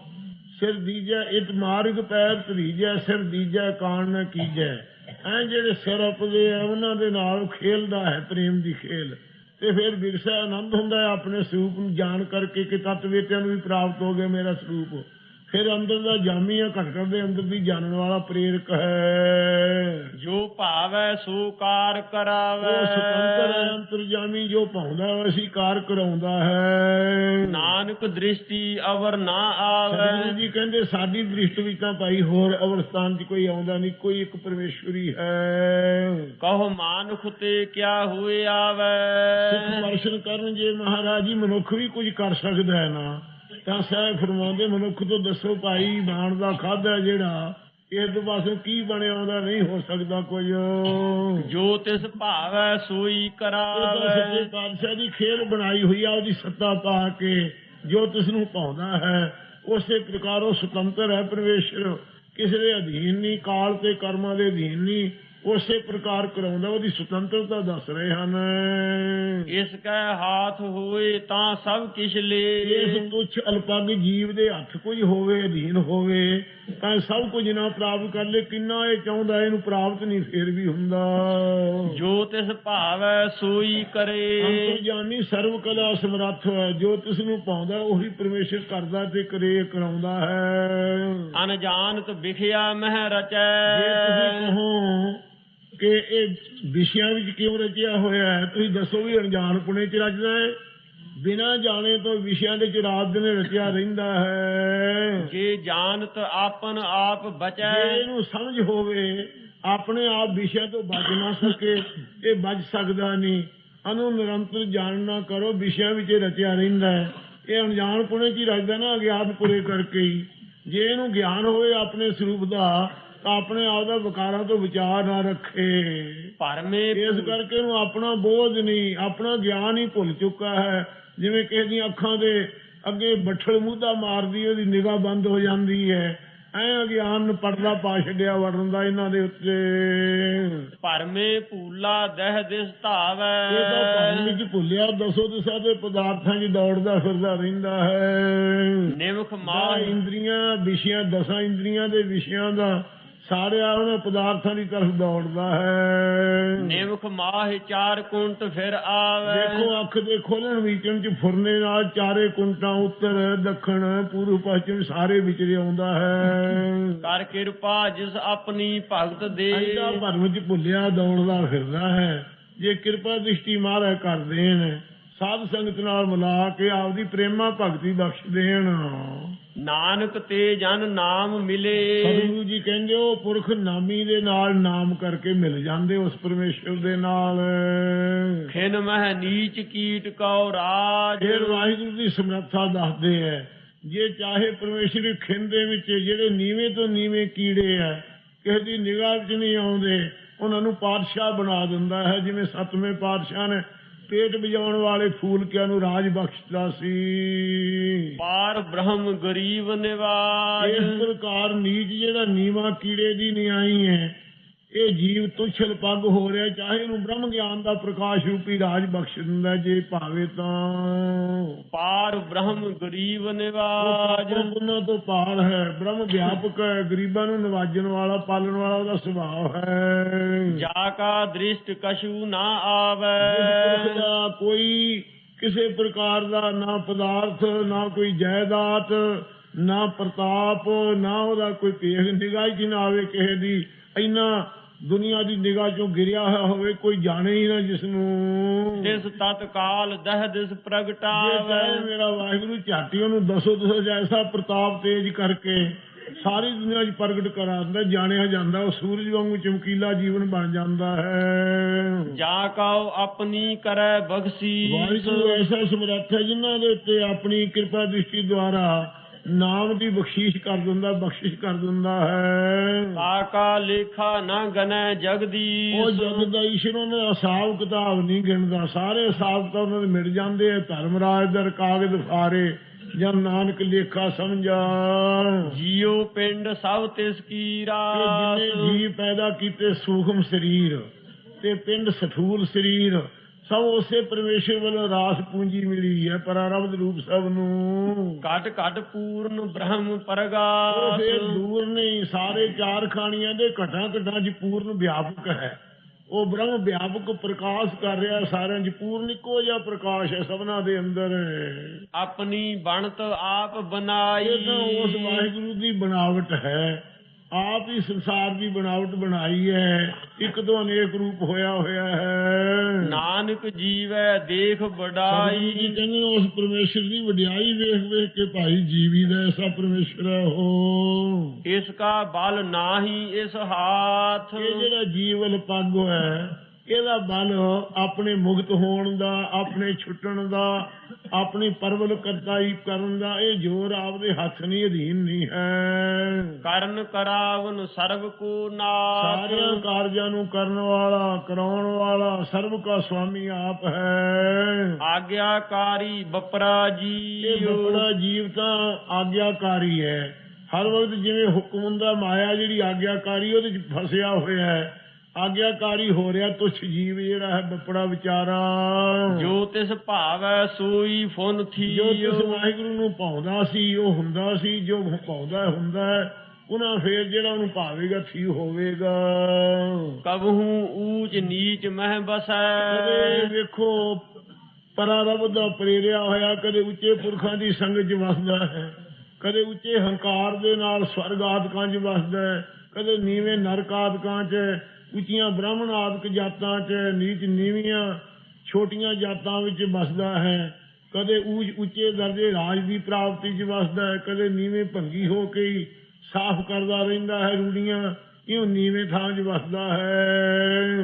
ਸਿਰ ਦੀਜੈ ਇਤ ਮਾਰਗ ਪੈਰ ਧਰੀਜੈ ਸਿਰ ਦੀਜੈ ਕਾਣ ਨ ਕੀਜੈ। ਐ ਜਿਹੜੇ ਸਿਰ ਉਪਦੇ ਆ ਉਹਨਾਂ ਦੇ ਨਾਲ ਖੇਲਦਾ ਹੈ ਪ੍ਰੇਮ ਦੀ ਖੇਲ। ਤੇ ਫਿਰ ਵਿਰਸਾ ਆਨੰਦ ਹੁੰਦਾ ਹੈ ਆਪਣੇ ਸਰੂਪ ਨੂੰ ਜਾਣ ਕਰਕੇ ਕਿ ਤਤ ਵੇਤਿਆਂ ਨੂੰ ਵੀ ਪ੍ਰਾਪਤ ਹੋ ਗਿਆ ਮੇਰਾ ਸਰੂਪ। ਫਿਰ ਅੰਦਰ ਦਾ ਜਾਮੀ ਆ ਘਟਕਰ ਦੇ ਅੰਦਰ ਦੀ ਜਾਣਨ ਵਾਲਾ ਪ੍ਰੇਰਕ ਹੈ। ਜੋ ਭਾਵੈ ਸੋ ਕਾਰ ਕਰਾਵੈ। ਉਹ ਸੁਤੰਤਰ ਹੈ ਅੰਤਰਜਾਮੀ ਜੋ ਪਾਉਂਦਾ ਹੈ ਅਸੀਂ ਕਾਰ ਕਰਾਉਂਦਾ ਹੈ। ਨਾਨਕ ਦ੍ਰਿਸ਼ਟੀ ਅਵਰ ਨਾ ਆਵੈ। ਸਤਿਗੁਰੂ ਜੀ ਕਹਿੰਦੇ ਸਾਡੀ ਦ੍ਰਿਸ਼ਟ ਵਿੱਚ ਤਾਂ ਭਾਈ ਹੋਰ ਅਵਸਥਾਨ 'ਚ ਕੋਈ ਆਉਂਦਾ ਨਹੀਂ ਕੋਈ ਇੱਕ ਪਰਮੇਸ਼ਵਰੀ ਹੈ। ਕਹੋ ਮਾਨੁਖ ਤੇ ਕਿਆ ਹੋਏ ਸੁਖ ਆਵੈ ਦਰਸ਼ਨ ਕਰਨ ਜੇ ਮਹਾਰਾਜ ਜੀ ਮਨੁੱਖ ਵੀ ਕੁਝ ਕਰ ਸਕਦਾ ਹੈ ਨਾ। ਤਾਂ ਸਾਹਿਬ ਫਰਮਾਉਂਦੇ ਮਨੁੱਖ ਤੋਂ ਦੱਸੋ ਭਾਈ ਬਾਣ ਦਾ ਖਾਦਾ ਜਿਹੜਾ ਇਸ ਤੋਂ ਪਾਸੋਂ ਕੀ ਬਣਿਆ ਉਹਦਾ ਨਹੀਂ ਹੋ ਸਕਦਾ ਕੁਝ ਜੋ ਤਿਸ ਭਾਵੈ ਸੋਈ ਤਾਂ ਸੱਚੇ ਕਰਾਵੈ। ਪਾਤਸ਼ਾਹ ਦੀ ਖੇਲ ਬਣਾਈ ਹੋਈ ਆ ਉਹਦੀ ਸੱਤਾ ਪਾ ਕੇ ਜੋ ਤਿਸ ਨੂੰ ਪਾਉਂਦਾ ਹੈ ਉਸੇ ਪ੍ਰਕਾਰ ਉਹ ਸੁਤੰਤਰ ਹੈ ਪਰਮੇਸ਼ਰ। ਕਿਸੇ ਦੇ ਅਧੀਨ ਨਹੀਂ ਕਾਲ ਤੇ ਕਰਮਾਂ ਦੇ ਅਧੀਨ ਨਹੀਂ ਉਸੇ ਪ੍ਰਕਾਰ ਕਰਾਉਂਦਾ ਉਹਦੀ ਸੁਤੰਤਰਤਾ ਦੱਸ ਰਹੇ ਹਨ। ਇਸ ਕੈ ਹਾਥ ਹੋਏ ਤਾਂ ਸਭ ਕਿਛ ਇਸ ਲੇ ਤੁੱਛ ਅਲਪਗ ਜੀਵ ਦੇ ਹੱਥ ਕੁਝ ਹੋਵੇ ਅਧੀਨ ਹੋਵੇ ਤਾਂ ਸਭ ਕੁਝ ਨਾ ਪ੍ਰਾਪਤ ਕਰ ਲੇ ਕਿੰਨਾ ਇਹ ਚਾਹੁੰਦਾ ਇਹਨੂੰ ਪ੍ਰਾਪਤ ਨਹੀਂ ਫੇਰ ਵੀ ਹੁੰਦਾ। ਜੋ ਤਿਸ ਭਾਵੈ ਸੋਈ ਕਰੇ। ਅੰਤਰਜਾਮੀ ਸਰਵ ਕਲਾ ਸਮਰੱਥ ਹੈ ਜੋ ਤਿਸ ਨੂੰ ਪਾਉਂਦਾ ਉਹੀ ਪਰਮੇਸ਼ਰ ਕਰਦਾ ਤੇ ਕਰੇ ਕਰਾਉਂਦਾ ਹੈ। ਅਨਜਾਨਤ ਵਿਖਿਆ ਮਹਿ ਜੇ ਤੁਸੀਂ ਰਚੈ ਕਹੋ ਕਿ ਇਹ ਵਿਸ਼ਿਆਂ ਵਿੱਚ ਕਿਉਂ ਰਚਿਆ ਹੋਇਆ ਹੈ? ਤੁਸੀਂ ਦੱਸੋ ਵੀ ਅਣਜਾਣ ਪੁਣੇ ਚ ਰਚਦਾ ਹੈ। ਬਿਨਾਂ ਜਾਣੇ ਤੋਂ ਵਿਸ਼ਿਆਂ ਦੇ ਚ ਰਾਤ ਦਿਨ ਰਚਿਆ ਰਹਿੰਦਾ ਹੈ। ਜੇ ਜਾਣਤ ਆਪਨ ਆਪ ਜੇ ਬਚੈ ਇਹਨੂੰ ਸਮਝ ਹੋਵੇ ਆਪਣੇ ਆਪ ਵਿਸ਼ਿਆਂ ਤੋਂ ਬਚ ਨਾ ਸਕੇ ਇਹ ਬਚ ਸਕਦਾ ਨਹੀਂ। ਅਨੂ ਨਿਰੰਤਰ ਜਾਣਨਾ ਕਰੋ ਵਿਸ਼ਿਆਂ ਵਿੱਚ ਰਚਿਆ ਰਹਿੰਦਾ ਹੈ। ਇਹ ਅਣਜਾਣ ਪੁਣੇ ਚ ਰਚਦਾ ਨਾ ਅਗਿਆਨ ਪੁਰੇ ਕਰਕੇ ਹੀ। ਜੇ ਇਹਨੂੰ ਗਿਆਨ ਹੋਵੇ ਆਪਣੇ ਸਰੂਪ ਦਾ ਆਪਣੇ ਆਪ ਦਾ ਵਿਕਾਰਾਂ ਤੋਂ ਵਿਚਾਰ ਨਾ ਰੱਖੇ। ਭਰਮੇ ਇਸ ਕਰਕੇ ਇਹਨੂੰ ਆਪਣਾ ਬੋਝ ਨਹੀਂ ਆਪਣਾ ਗਿਆਨ ਹੀ ਭੁੱਲ ਚੁੱਕਾ ਹੈ। ਜਿਵੇਂ ਕਿਸੇ ਦੀਆਂ ਅੱਖਾਂ ਦੇ ਅੱਗੇ ਬੱਠਲ ਮੂਧਾ ਮਾਰਦੀ ਉਹਦੀ ਨਿਗਾਹ ਬੰਦ ਹੋ ਜਾਂਦੀ ਹੈ। ਐ ਅਗਿਆਨ ਨੂੰ ਪਰਦਾ ਪਾ ਛੱਡਿਆ ਵੜਨ ਦਾ ਇਹਨਾਂ ਦੇ ਉੱਤੇ। ਭਰਮੇ ਭੂਲਾ ਦਹਿ ਦਿਸ ਧਾਵੈ। ਇਹ ਤਾਂ ਭਰਮ ਵਿੱਚ ਭੁੱਲਿਆ ਦਸੋ ਦਿਸ਼ਾ ਦੇ ਪਦਾਰਥਾਂ 'ਚ ਦੌੜਦਾ ਫਿਰਦਾ ਰਹਿੰਦਾ ਹੈ। ਨਿਮਖ ਮਾਹ ਇੰਦਰੀਆਂ ਵਿਸ਼ਿਆਂ ਦਸਾਂ ਇੰਦਰੀਆਂ ਦੇ ਵਿਸ਼ਿਆਂ ਦਾ ਸਾਰਿਆਂ ਉਹਨਾਂ ਪਦਾਰਥਾਂ ਦੀ ਤਰਫ ਦੌੜਦਾ ਹੈ। ਨਿਮਖ ਮਾਹ ਚਾਰ ਕੁੰਟ ਫਿਰ ਆਵੈ। ਦੇਖੋ ਅੱਖ ਦੇ ਖੋਲਣ ਵਿਚਣ ਚ ਫੁਰਨੇ ਨਾਲ ਚਾਰੇ ਕੁੰਟਾਂ ਉੱਤਰ ਦੱਖਣ ਪੂਰਬ ਪੱਛਮ ਸਾਰੇ ਵਿਚਰੇ ਆਉਂਦਾ ਹੈ। ਕਰ ਕਿਰਪਾ ਜਿਸ ਆਪਣੀ ਭਗਤ ਦੇ। ਐਡਾ ਭਰਮ ਚ ਭੁੱਲਿਆ ਦੌੜਦਾ ਫਿਰਦਾ ਹੈ। ਜੇ ਕਿਰਪਾ ਦ੍ਰਿਸ਼ਟੀ ਮਹਾਰਾਜ ਕਰ ਦੇਣ ਸਾਧ ਸੰਗਤ ਨਾਲ ਮਿਲਾ ਕੇ ਆਪਦੀ ਪ੍ਰੇਮਾ ਭਗਤੀ ਬਖਸ਼ ਦੇਣ। ਨਾਨਕ ਤੇ ਜਨ ਨਾਮ ਮਿਲੇ। ਸਤਿਗੁਰੂ ਜੀ ਕਹਿੰਦੇ ਉਹ ਪੁਰਖ ਨਾਮੀ ਦੇ ਨਾਲ ਨਾਮ ਕਰਕੇ ਮਿਲ ਜਾਂਦੇ ਉਸ ਪਰਮੇਸ਼ਰ ਦੇ ਨਾਲ। ਖਿਨ ਮਹਿ ਨੀਚ ਕੀਟ ਕਉ ਰਾਜ। ਫਿਰ ਵਾਹਿਗੁਰੂ ਦੀ ਸਮਰੱਥਾ ਦੱਸਦੇ ਐ ਜੇ ਚਾਹੇ ਪਰਮੇਸ਼ਰ ਖਿੰਦ ਦੇ ਵਿੱਚ ਜਿਹੜੇ ਨੀਵੇਂ ਤੋਂ ਨੀਵੇਂ ਕੀੜੇ ਆ ਕਿਸੇ ਦੀ ਨਿਗਾਹ ਵਿੱਚ ਨਹੀਂ ਆਉਂਦੇ ਉਹਨਾਂ ਨੂੰ ਪਾਤਸ਼ਾਹ ਬਣਾ ਦਿੰਦਾ ਹੈ ਜਿਵੇਂ ਸਤਵੇਂ ਪਾਤਸ਼ਾਹ ਨੇ ਪੇਟ ਵਜਾਉਣ ਵਾਲੇ ਫੂਲਕਿਆਂ ਨੂੰ ਰਾਜ ਬਖਸ਼ਦਾ ਸੀ। ਪਾਰ ਬ੍ਰਹਮ ਗਰੀਬ ਨਿਵਾਜ। ਇਸ ਪ੍ਰਕਾਰ ਨੀਚ ਜਿਹੜਾ ਨੀਵਾ ਕੀੜੇ ਦੀ ਨਿਆਈ ਹੈ ਇਹ ਜੀਵ ਤੁਛਲ ਪੱਗ ਹੋ ਰਿਹਾ ਚਾਹੇ ਇਹਨੂੰ ਬ੍ਰਹਮ ਗਿਆਨ ਦਾ ਪ੍ਰਕਾਸ਼ ਰੂਪੀ ਰਾਜ ਬਖਸ਼ ਦਿੰਦਾ ਜੇ ਭਾਵੇ ਤਾਂ। ਪਾਰ ਬ੍ਰਹਮ ਗਰੀਬ ਨਿਵਾਜ। ਪੁੰਨਾਂ ਤੋਂ ਪਾਰ ਹੈ ਬ੍ਰਹਮ ਵਿਆਪਕ ਹੈ ਗਰੀਬਾਂ ਨੂੰ ਨਿਵਾਜਣ ਵਾਲਾ ਪਾਲਣ ਵਾਲਾ ਉਹਦਾ ਸੁਭਾਅ ਹੈ। ਜਾ ਕਾ ਦ੍ਰਿਸ਼ਟ ਕਛੂ ਨਾ ਆਵੈ। ਕੋਈ ਕਿਸੇ ਪ੍ਰਕਾਰ ਦਾ ਨਾ ਪਦਾਰਥ ਨਾ ਕੋਈ ਜਾਇਦਾਦ ਨਾ ਪ੍ਰਤਾਪ ਨਾ ਉਹਦਾ ਕੋਈ ਭੇਖ ਨਿਗਾਹ ਚ ਨਾ ਆਵੇ ਕਿਸੇ ਦੀ। ਇੰਨਾ ਦੁਨੀਆ ਦੀ ਨਿਗਾਹ ਚੋਂ ਗਿਰਿਆ ਹੋਇਆ ਹੋਵੇ ਕੋਈ ਜਾਣੇ ਹੀ ਨਾ ਜਿਸ ਨੂੰ ਤਿਸ ਤਤਕਾਲ ਦਹ ਦਿਸ ਜੇ ਪ੍ਰਗਟਾਵੈ ਮੇਰਾ ਵਾਹਿਗੁਰੂ ਝਾਟੀ ਉਹਨੂੰ ਦਸੋ ਦਸੋ ਜੈਸਾ ਪ੍ਰਤਾਪ ਤੇਜ ਕਰਕੇ ਸਾਰੀ ਦੁਨੀਆ 'ਚ ਪ੍ਰਗਟ ਕਰਾ ਦਿੰਦਾ ਜਾਣਿਆ ਜਾਂਦਾ ਉਹ ਸੂਰਜ ਵਾਂਗੂ ਚਮਕੀਲਾ ਜੀਵਨ ਬਣ ਜਾਂਦਾ ਹੈ। ਜਾ ਕਉ ਆਪਣੀ ਕਰੈ ਬਖਸ਼ੀ ਵਾਹਿਗੁਰੂ ਐਸਾ ਸਮਰੱਥ ਹੈ ਜਿਨ੍ਹਾਂ ਦੇ ਉੱਤੇ ਆਪਣੀ ਕਿਰਪਾ ਦ੍ਰਿਸ਼ਟੀ ਦੁਆਰਾ ਨਾਮ ਦੀ ਬਖਸ਼ੀਸ਼ ਕਰ ਦਿੰਦਾ ਬਖਸ਼ਿਸ਼ ਕਰ ਦਿੰਦਾ ਹੈ। ਕਾਕਾ ਲੇਖਾ ਨਾ ਗਨੈ ਉਹ ਜਗਦੀਸ਼ ਜਗਤ ਦਾ ਈਸ਼ਰ ਉਹਨਾਂ ਦਾ ਹਿਸਾਬ ਕਿਤਾਬ ਨਹੀਂ ਗਿਣਦਾ। ਸਾਰੇ ਹਿਸਾਬ ਤਾਂ ਉਹਨਾਂ ਦੇ ਮਿਟ ਜਾਂਦੇ ਆ। ਧਰਮਰਾਜ ਦਰ ਕਾਗਜ਼ ਫਾਰੇ ਜਨ ਨਾਨਕ ਲੇਖਾ ਸਮਝਾ। ਜੀਉ ਪਿੰਡ ਸਭ ਤਿਸ ਕੀ ਰਾਸ ਜਿੰਨੇ ਜੀਵ ਪੈਦਾ ਕੀਤੇ ਸੂਖਮ ਸਰੀਰ ਤੇ ਪਿੰਡ ਸਠੂਲ ਸਰੀਰ ਸਭ ਉਸੇ ਪਰਮੇਸ਼ਰ ਵੱਲੋਂ ਰਾਸ ਪੂੰਜੀ ਮਿਲੀ ਹੈ ਪਰਾਰਬਧ ਰੂਪ ਸਭ ਨੂੰ। ਘਟ ਘਟ ਪੂਰਨ ਬ੍ਰਹਮ ਉਹ ਪਰਗਾਸ ਫਿਰ ਦੂਰ ਨਹੀਂ ਸਾਰੇ ਚਾਰ ਖਾਣੀਆਂ ਦੇ ਘਟਾਂ ਘਟਾਂ ਚ ਪੂਰਨ ਵਿਆਪਕ ਹੈ। ਉਹ ਬ੍ਰਹਮ ਵਿਆਪਕ ਪ੍ਰਕਾਸ਼ ਕਰ ਰਿਹਾ ਸਾਰਿਆਂ ਚ ਪੂਰਨ ਇੱਕੋ ਜਿਹਾ ਪ੍ਰਕਾਸ਼ ਹੈ ਸਭਨਾ ਦੇ ਅੰਦਰ। ਆਪਣੀ ਬਣਤ ਆਪ ਬਣਾਈ ਇਹ ਤਾਂ ਉਸ ਵਾਹਿਗੁਰੂ ਦੀ ਬਣਾਵਟ ਹੈ। ਆਪ ਹੀ ਸੰਸਾਰ ਦੀ ਬਣਾਵਟ ਬਣਾਈ ਹੈ। ਇੱਕ ਤੋਂ ਅਨੇਕ ਰੂਪ ਹੋਇਆ ਹੋਇਆ ਹੈ। ਨਾਨਕ ਜੀਵੈ ਦੇਖ ਸਤਿਗੁਰੂ ਜੀ ਬੜਾਈ ਕਹਿੰਦੇ ਉਸ ਪਰਮੇਸ਼ਰ ਦੀ ਵਡਿਆਈ ਵੇਖ ਵੇਖ ਕੇ ਭਾਈ ਜੀਵੀ ਦਾ ਐਸਾ ਪਰਮੇਸ਼ਰ ਹੈ ਉਹ। ਇਸ ਕਾ ਬਲ ਨਾਹੀ ਇਸ ਹਾਥ। ਇਹ ਜਿਹੜਾ ਜੀਵਨ ਪੱਗ ਹੈ ਇਹਦਾ ਬਲ ਆਪਣੇ ਮੁਕਤ ਹੋਣ ਦਾ ਆਪਣੇ ਛੁੱਟਣ ਦਾ ਆਪਣੀ ਪਰਵਲ ਕਰਤਾਈ ਕਰਨ ਦਾ ਇਹ ਜੋਰ ਆਪਦੇ ਹੱਥ ਨਹੀਂ ਅਧੀਨ ਨਹੀਂ ਹੈ। ਕਰਨ ਕਰਾਵਨ ਸਰਬ ਕੋ ਨਾਥ। ਸਾਰਿਆਂ ਕਾਰਜਾਂ ਨੂੰ ਕਰਨ ਵਾਲਾ ਕਰਾਉਣ ਵਾਲਾ ਸਰਬ ਕਾ ਸੁਆਮੀ ਆਪ ਹੈ। ਆਗਿਆਕਾਰੀ ਬਪਰਾ ਇਹ ਜੀ ਬਪੜਾ ਜੀਵ ਤਾਂ ਆਗਿਆਕਾਰੀ ਹੈ। ਹਰ ਵਕਤ ਜਿਵੇਂ ਹੁਕਮ ਹੁੰਦਾ ਮਾਇਆ ਜਿਹੜੀ ਆਗਿਆਕਾਰੀ ਉਹਦੇ ਚ ਫਸਿਆ ਹੋਇਆ ਹੈ। ਆਗਿਆਕਾਰੀ ਹੋ ਰਿਹਾ ਤੁਛ ਜੀਵ ਜਿਹੜਾ ਹੈ ਬਪੜਾ ਵਿਚਾਰਾ। ਜੋ ਤਿਸ ਭਾਵੈ ਸੋਈ ਫੁਨ ਥੀ ਜੋ ਜਿਸ ਵਾਹਿਗੁਰੂ ਨੂੰ ਪਾਉਂਦਾ ਸੀ ਉਹ ਹੁੰਦਾ ਸੀ ਜੋ ਪਾਉਂਦਾ ਹੁੰਦਾ ਹੈ ਉਹਨਾਂ ਫੇਰ ਜਿਹੜਾ ਉਹਨੂੰ ਭਾਵੇਗਾ ਥੀ ਹੋਵੇਗਾ। ਕਬਹੂ ਊਚ ਨੀਚ ਮਹਿ ਬਸੈ। ਵੇਖੋ ਪਰਾਰਬ ਦਾ ਪ੍ਰੇਰਿਆ ਹੋਇਆ ਕਦੇ ਉੱਚੇ ਪੁਰਖਾਂ ਦੀ ਸੰਗਤ 'ਚ ਵਸਦਾ ਹੈ। ਕਦੇ ਉੱਚੇ ਹੰਕਾਰ ਦੇ ਨਾਲ ਸਵਰਗ ਆਦਿਕਾਂ 'ਚ ਵਸਦਾ ਹੈ ਕਦੇ ਨੀਵੇਂ ਨਰਕ ਆਦਿਕਾਂ 'ਚ ਉੱਚੀਆਂ ਬ੍ਰਾਹਮਣ ਆਦਿਕ ਜਾਤਾਂ 'ਚ ਨੀਚ ਨੀਵੀਆਂ ਛੋਟੀਆਂ ਜਾਤਾਂ ਵਿੱਚ ਵਸਦਾ ਹੈ। ਕਦੇ ਊਚ ਉੱਚੇ ਦਰਜੇ ਰਾਜ ਦੀ ਪ੍ਰਾਪਤੀ 'ਚ ਵਸਦਾ ਹੈ, ਕਦੇ ਨੀਵੇਂ ਭੰਗੀ ਹੋ ਕੇ ਸਾਫ਼ ਕਰਦਾ ਰਹਿੰਦਾ ਹੈ ਰੂੜੀਆਂ, ਇਉਂ ਨੀਵੇਂ ਥਾਂ 'ਚ ਵਸਦਾ ਹੈ।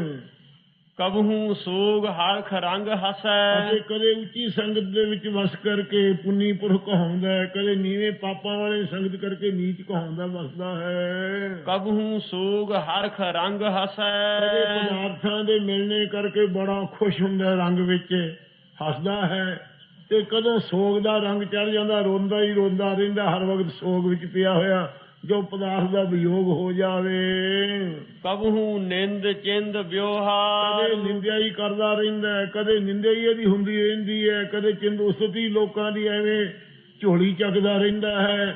ਕਬਹੂ ਸੋਗ ਹਰਖ ਰੰਗ ਹਸੈ। ਅਤੇ ਕਦੇ ਉੱਚੀ ਸੰਗਤ ਦੇ ਵਿੱਚ ਵਸ ਕਰਕੇ ਪੁੰਨੀ ਪੁਰਖ ਕਹਾਉਂਦਾ ਹੈ ਕਦੇ ਨੀਵੇਂ ਪਾਪਾਂ ਵਾਲੇ ਸੰਗਤ ਕਰਕੇ ਨੀਚ ਕਹਾਉਂਦਾ ਵਸਦਾ ਹੈ। ਕਬਹੂ ਸੋਗ ਹਰਖ ਰੰਗ ਕਦੇ ਹਸੈ ਪਦਾਰਥਾਂ ਦੇ ਮਿਲਣੇ ਕਰਕੇ ਬੜਾ ਖੁਸ਼ ਹੁੰਦਾ ਰੰਗ ਵਿੱਚ ਹੱਸਦਾ ਹੈ। ਤੇ ਕਦੋਂ ਸੋਗ ਦਾ ਰੰਗ ਚੜ ਜਾਂਦਾ ਰੋਂਦਾ ਹੀ ਰੋਂਦਾ ਰਹਿੰਦਾ ਹਰ ਵਕਤ ਸੋਗ ਵਿੱਚ ਪਿਆ ਹੋਇਆ। ਜੋ ਪਦਾਰਥ ਦਾ ਵਿਯੋਗ ਹੋ ਜਾਵੇ। ਕਬਹੂ ਨਿੰਦ ਚਿੰਦ ਕਦੇ ਵਿਵਹਾਰ ਨਿੰਦਿਆ ਹੀ ਕਰਦਾ ਰਹਿੰਦਾ ਕਦੇ ਨਿੰਦਿਆ ਹੀ ਇਹਦੀ ਹੁੰਦੀ ਰਹਿੰਦੀ ਹੈ ਕਦੇ ਚਿੰਦੋਸਤੀ ਲੋਕਾਂ ਦੀ ਐਵੇਂ ਝੋਲੀ ਚੱਕਦਾ ਰਹਿੰਦਾ ਹੈ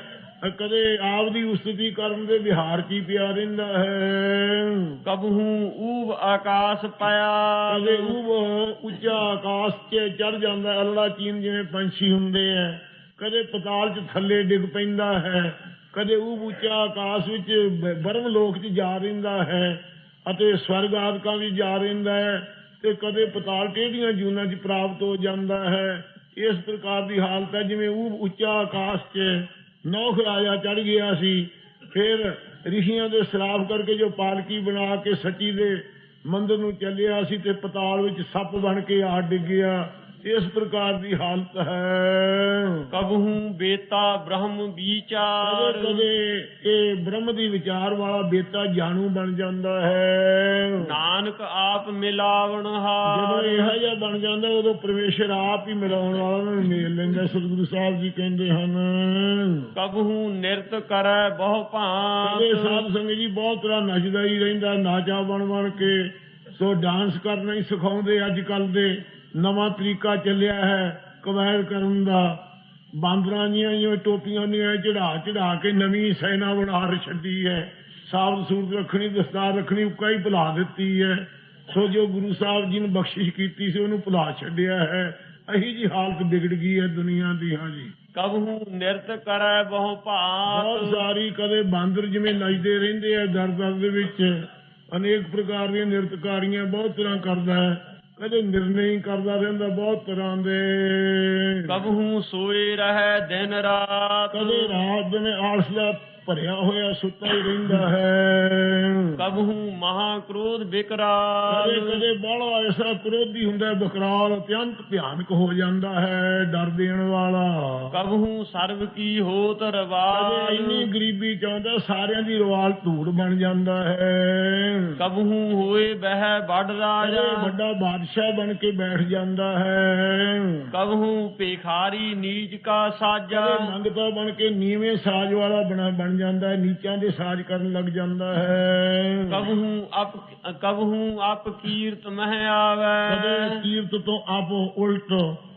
ਕਦੇ ਆਪ ਦੀ ਉਸਤਤੀ ਕਰਨ ਦੇ ਵਿਹਾਰ 'ਚ ਹੀ ਪਿਆ ਰਹਿੰਦਾ ਹੈ। ਕਬਹੂ ਊਬ ਆਕਾਸ਼ ਪਾਇਆ ਕਦੇ ਉਹ ਉੱਚਾ ਆਕਾਸ਼ 'ਚ ਚੜ ਜਾਂਦਾ ਅਲੜਾ ਚੀਨ ਜਿਵੇਂ ਪੰਛੀ ਹੁੰਦੇ ਹੈ ਕਦੇ ਪਤਾਲ 'ਚ ਥੱਲੇ ਡਿੱਗ ਪੈਂਦਾ ਹੈ ਕਦੇ ਉਹ ਉੱਚਾ ਆਕਾਸ਼ ਵਿੱਚ ਬਰਮ ਲੋਕ 'ਚ ਜਾ ਰਹਿੰਦਾ ਹੈ ਅਤੇ ਸਵਰਗ ਆਦਿਕਾਂ ਵਿੱਚ ਜਾ ਰਹਿੰਦਾ ਹੈ ਤੇ ਕਦੇ ਪਤਾਲ ਟੇਢੀਆਂ ਜੂਨਾਂ 'ਚ ਪ੍ਰਾਪਤ ਹੋ ਜਾਂਦਾ ਹੈ। ਇਸ ਪ੍ਰਕਾਰ ਦੀ ਹਾਲਤ ਹੈ, ਜਿਵੇਂ ਉਹ ਉੱਚਾ ਆਕਾਸ਼ 'ਚ ਨੌਖ ਰਾਜਾ ਚੜ ਗਿਆ ਸੀ, ਫਿਰ ਰਿਸ਼ੀਆਂ ਦੇ ਸਰਾਪ ਕਰਕੇ ਜੋ ਪਾਲਕੀ ਬਣਾ ਕੇ ਸੱਚੀ ਦੇ ਮੰਦਰ ਨੂੰ ਚੱਲਿਆ ਸੀ ਤੇ ਪਤਾਲ ਵਿੱਚ ਸੱਪ ਬਣ ਕੇ ਆ ਡਿੱਗਿਆ ਇਸ ਪ੍ਰਕਾਰ ਦੀ ਹਾਲਤ ਹੈ। ਕਬਹੂ ਬੇਤਾ ਬ੍ਰਹਮ ਵਿਚਾਰ। ਕਦੇ ਇਹ ਬ੍ਰਹਮ ਦੀ ਵਿਚਾਰ ਵਾਲਾ ਬੇਤਾ ਜਾਣੂ ਬਣ ਜਾਂਦਾ ਹੈ। ਨਾਨਕ ਆਪ ਮਿਲਾਵਣ ਜਦੋਂ ਹਾਰ। ਇਹੋ ਜਿਹਾ ਬਣ ਜਾਂਦਾ ਉਦੋਂ ਪਰਮੇਸ਼ਰ ਆਪ ਹੀ ਮਿਲਾਉਣ ਵਾਲਾ ਨੂੰ ਮੇਲ ਲੈਂਦਾ ਸਤਿਗੁਰੂ ਸਾਹਿਬ ਜੀ ਕਹਿੰਦੇ ਹਨ। ਕਬਹੂ ਨਿਰਤ ਕਰੈ ਬਹੁ ਕਦੇ ਭਾਂਤ ਸਾਧ ਸੰਗਤ ਜੀ ਬਹੁਤ ਤਰ੍ਹਾਂ ਨੱਚਦਾ ਹੀ ਰਹਿੰਦਾ ਨਾਚਾ ਬਣ ਬਣ ਕੇ ਸੋ ਡਾਂਸ ਕਰਨਾ ਹੀ ਸਿਖਾਉਂਦੇ ਅੱਜ ਕੱਲ ਦੇ। ਨਵਾਂ ਤਰੀਕਾ ਚੱਲਿਆ ਹੈ ਕਵਾਇਰ ਕਰਨ ਦਾ। ਬਾਂਦਰਾਂ ਜੀਆਂ ਜਿਵੇਂ ਟੋਪੀਆਂ ਨੇ ਚੜਾ ਚੜਾ ਕੇ ਨਵੀਂ ਸੈਨਾ ਬਣਾ ਛੱਡੀ ਹੈ। ਸਾਫ਼ ਸੂਰਤ ਰੱਖਣੀ ਦਸਤਾਰ ਰੱਖਣੀ ਉੱਕਾ ਹੀ ਭੁਲਾ ਦਿੱਤੀ ਹੈ। ਸੋ ਜੋ ਗੁਰੂ ਸਾਹਿਬ ਜੀ ਨੇ ਬਖਸ਼ਿਸ਼ ਕੀਤੀ ਸੀ ਉਹਨੂੰ ਭੁਲਾ ਛੱਡਿਆ ਹੈ। ਅਹੀ ਜੀ ਹਾਲਤ ਵਿਗੜ ਗਈ ਹੈ ਦੁਨੀਆ ਦੀ ਹਾਂਜੀ ਕਬਹੂ ਨਿਰਤ ਕਰੈ ਬਹੁ ਬਹੁਤ ਭਾਂਤ ਸਾਰੀ ਕਦੇ ਬਾਂਦਰ ਜਿਵੇਂ ਨੱਚਦੇ ਰਹਿੰਦੇ ਆ ਦਰ ਦਰ ਦੇ ਵਿੱਚ। ਅਨੇਕ ਪ੍ਰਕਾਰ ਦੀਆਂ ਨਿਰਤਕਾਰੀਆਂ ਬਹੁਤ ਤਰ੍ਹਾਂ ਕਰਦਾ ਹੈ। ਕਦੇ ਨਿਰਣੇ ਕਰਦਾ ਰਹਿੰਦਾ ਬਹੁਤ ਤਰ੍ਹਾਂ ਦੇ। ਕਬਹੂ ਸੋਏ ਰਹੈ ਦਿਨ ਰਾਤ। ਕਦੇ ਰਾਤ ਦਿਨ ਆਲਸ ਦਾ ਭਰਿਆ ਹੋਇਆ ਸੁੱਤਾ ਹੀ ਰਹਿੰਦਾ ਹੈ। ਕਬਹੂ ਮਹਾ ਕ੍ਰੋਧ ਕਦੇ ਬਿਕਰਾਲ ਕਦੇ ਬਾਹਲਾ ਐਸਾ ਕ੍ਰੋਧੀ ਹੁੰਦਾ ਬਕਰਾਲ ਅਤਿਅੰਤ ਭਿਆਨਕ ਹੋ ਜਾਂਦਾ ਹੈ ਡਰ ਦੇਣ ਵਾਲਾ। ਕਬਹੂ ਸਰਬ ਕੀ ਹੋਤ ਕਦੇ ਰਵਾਲ ਇੰਨੀ ਗਰੀਬੀ ਚਾਹੁੰਦਾ ਸਾਰਿਆਂ ਦੀ ਰਵਾਲ ਧੂੜ ਬਣ ਜਾਂਦਾ ਹੈ। ਕਬਹੂ ਹੋਏ ਬਹਿ ਵੱਡ ਕਦੇ ਰਾਜਾ ਵੱਡਾ ਬਾਦਸ਼ਾਹ ਬਣ ਕੇ ਬੈਠ ਜਾਂਦਾ ਹੈ। ਕਬਹੂ ਭੇਖਾਰੀ ਨੀਚ ਕਾ ਸਾਜਾ। ਕਦੇ ਮੰਗਤਾ ਬਣ ਕੇ ਨੀਵੇਂ ਸਾਜ ਵਾਲਾ ਬਣਾ ਬਣ ਜਾਂਦਾ ਹੈ ਨੀਚਾਂ ਦੇ ਸਾਜ ਕਰਨ ਲੱਗ ਜਾਂਦਾ ਹੈ। ਕਬਹੂ ਅਪ ਕਬਹੂ ਅਪ ਕੀਰਤ ਮਹਿ ਕਦੇ ਆਵੇ ਕੀਰਤ ਤੋਂ ਆਪ ਉਲਟ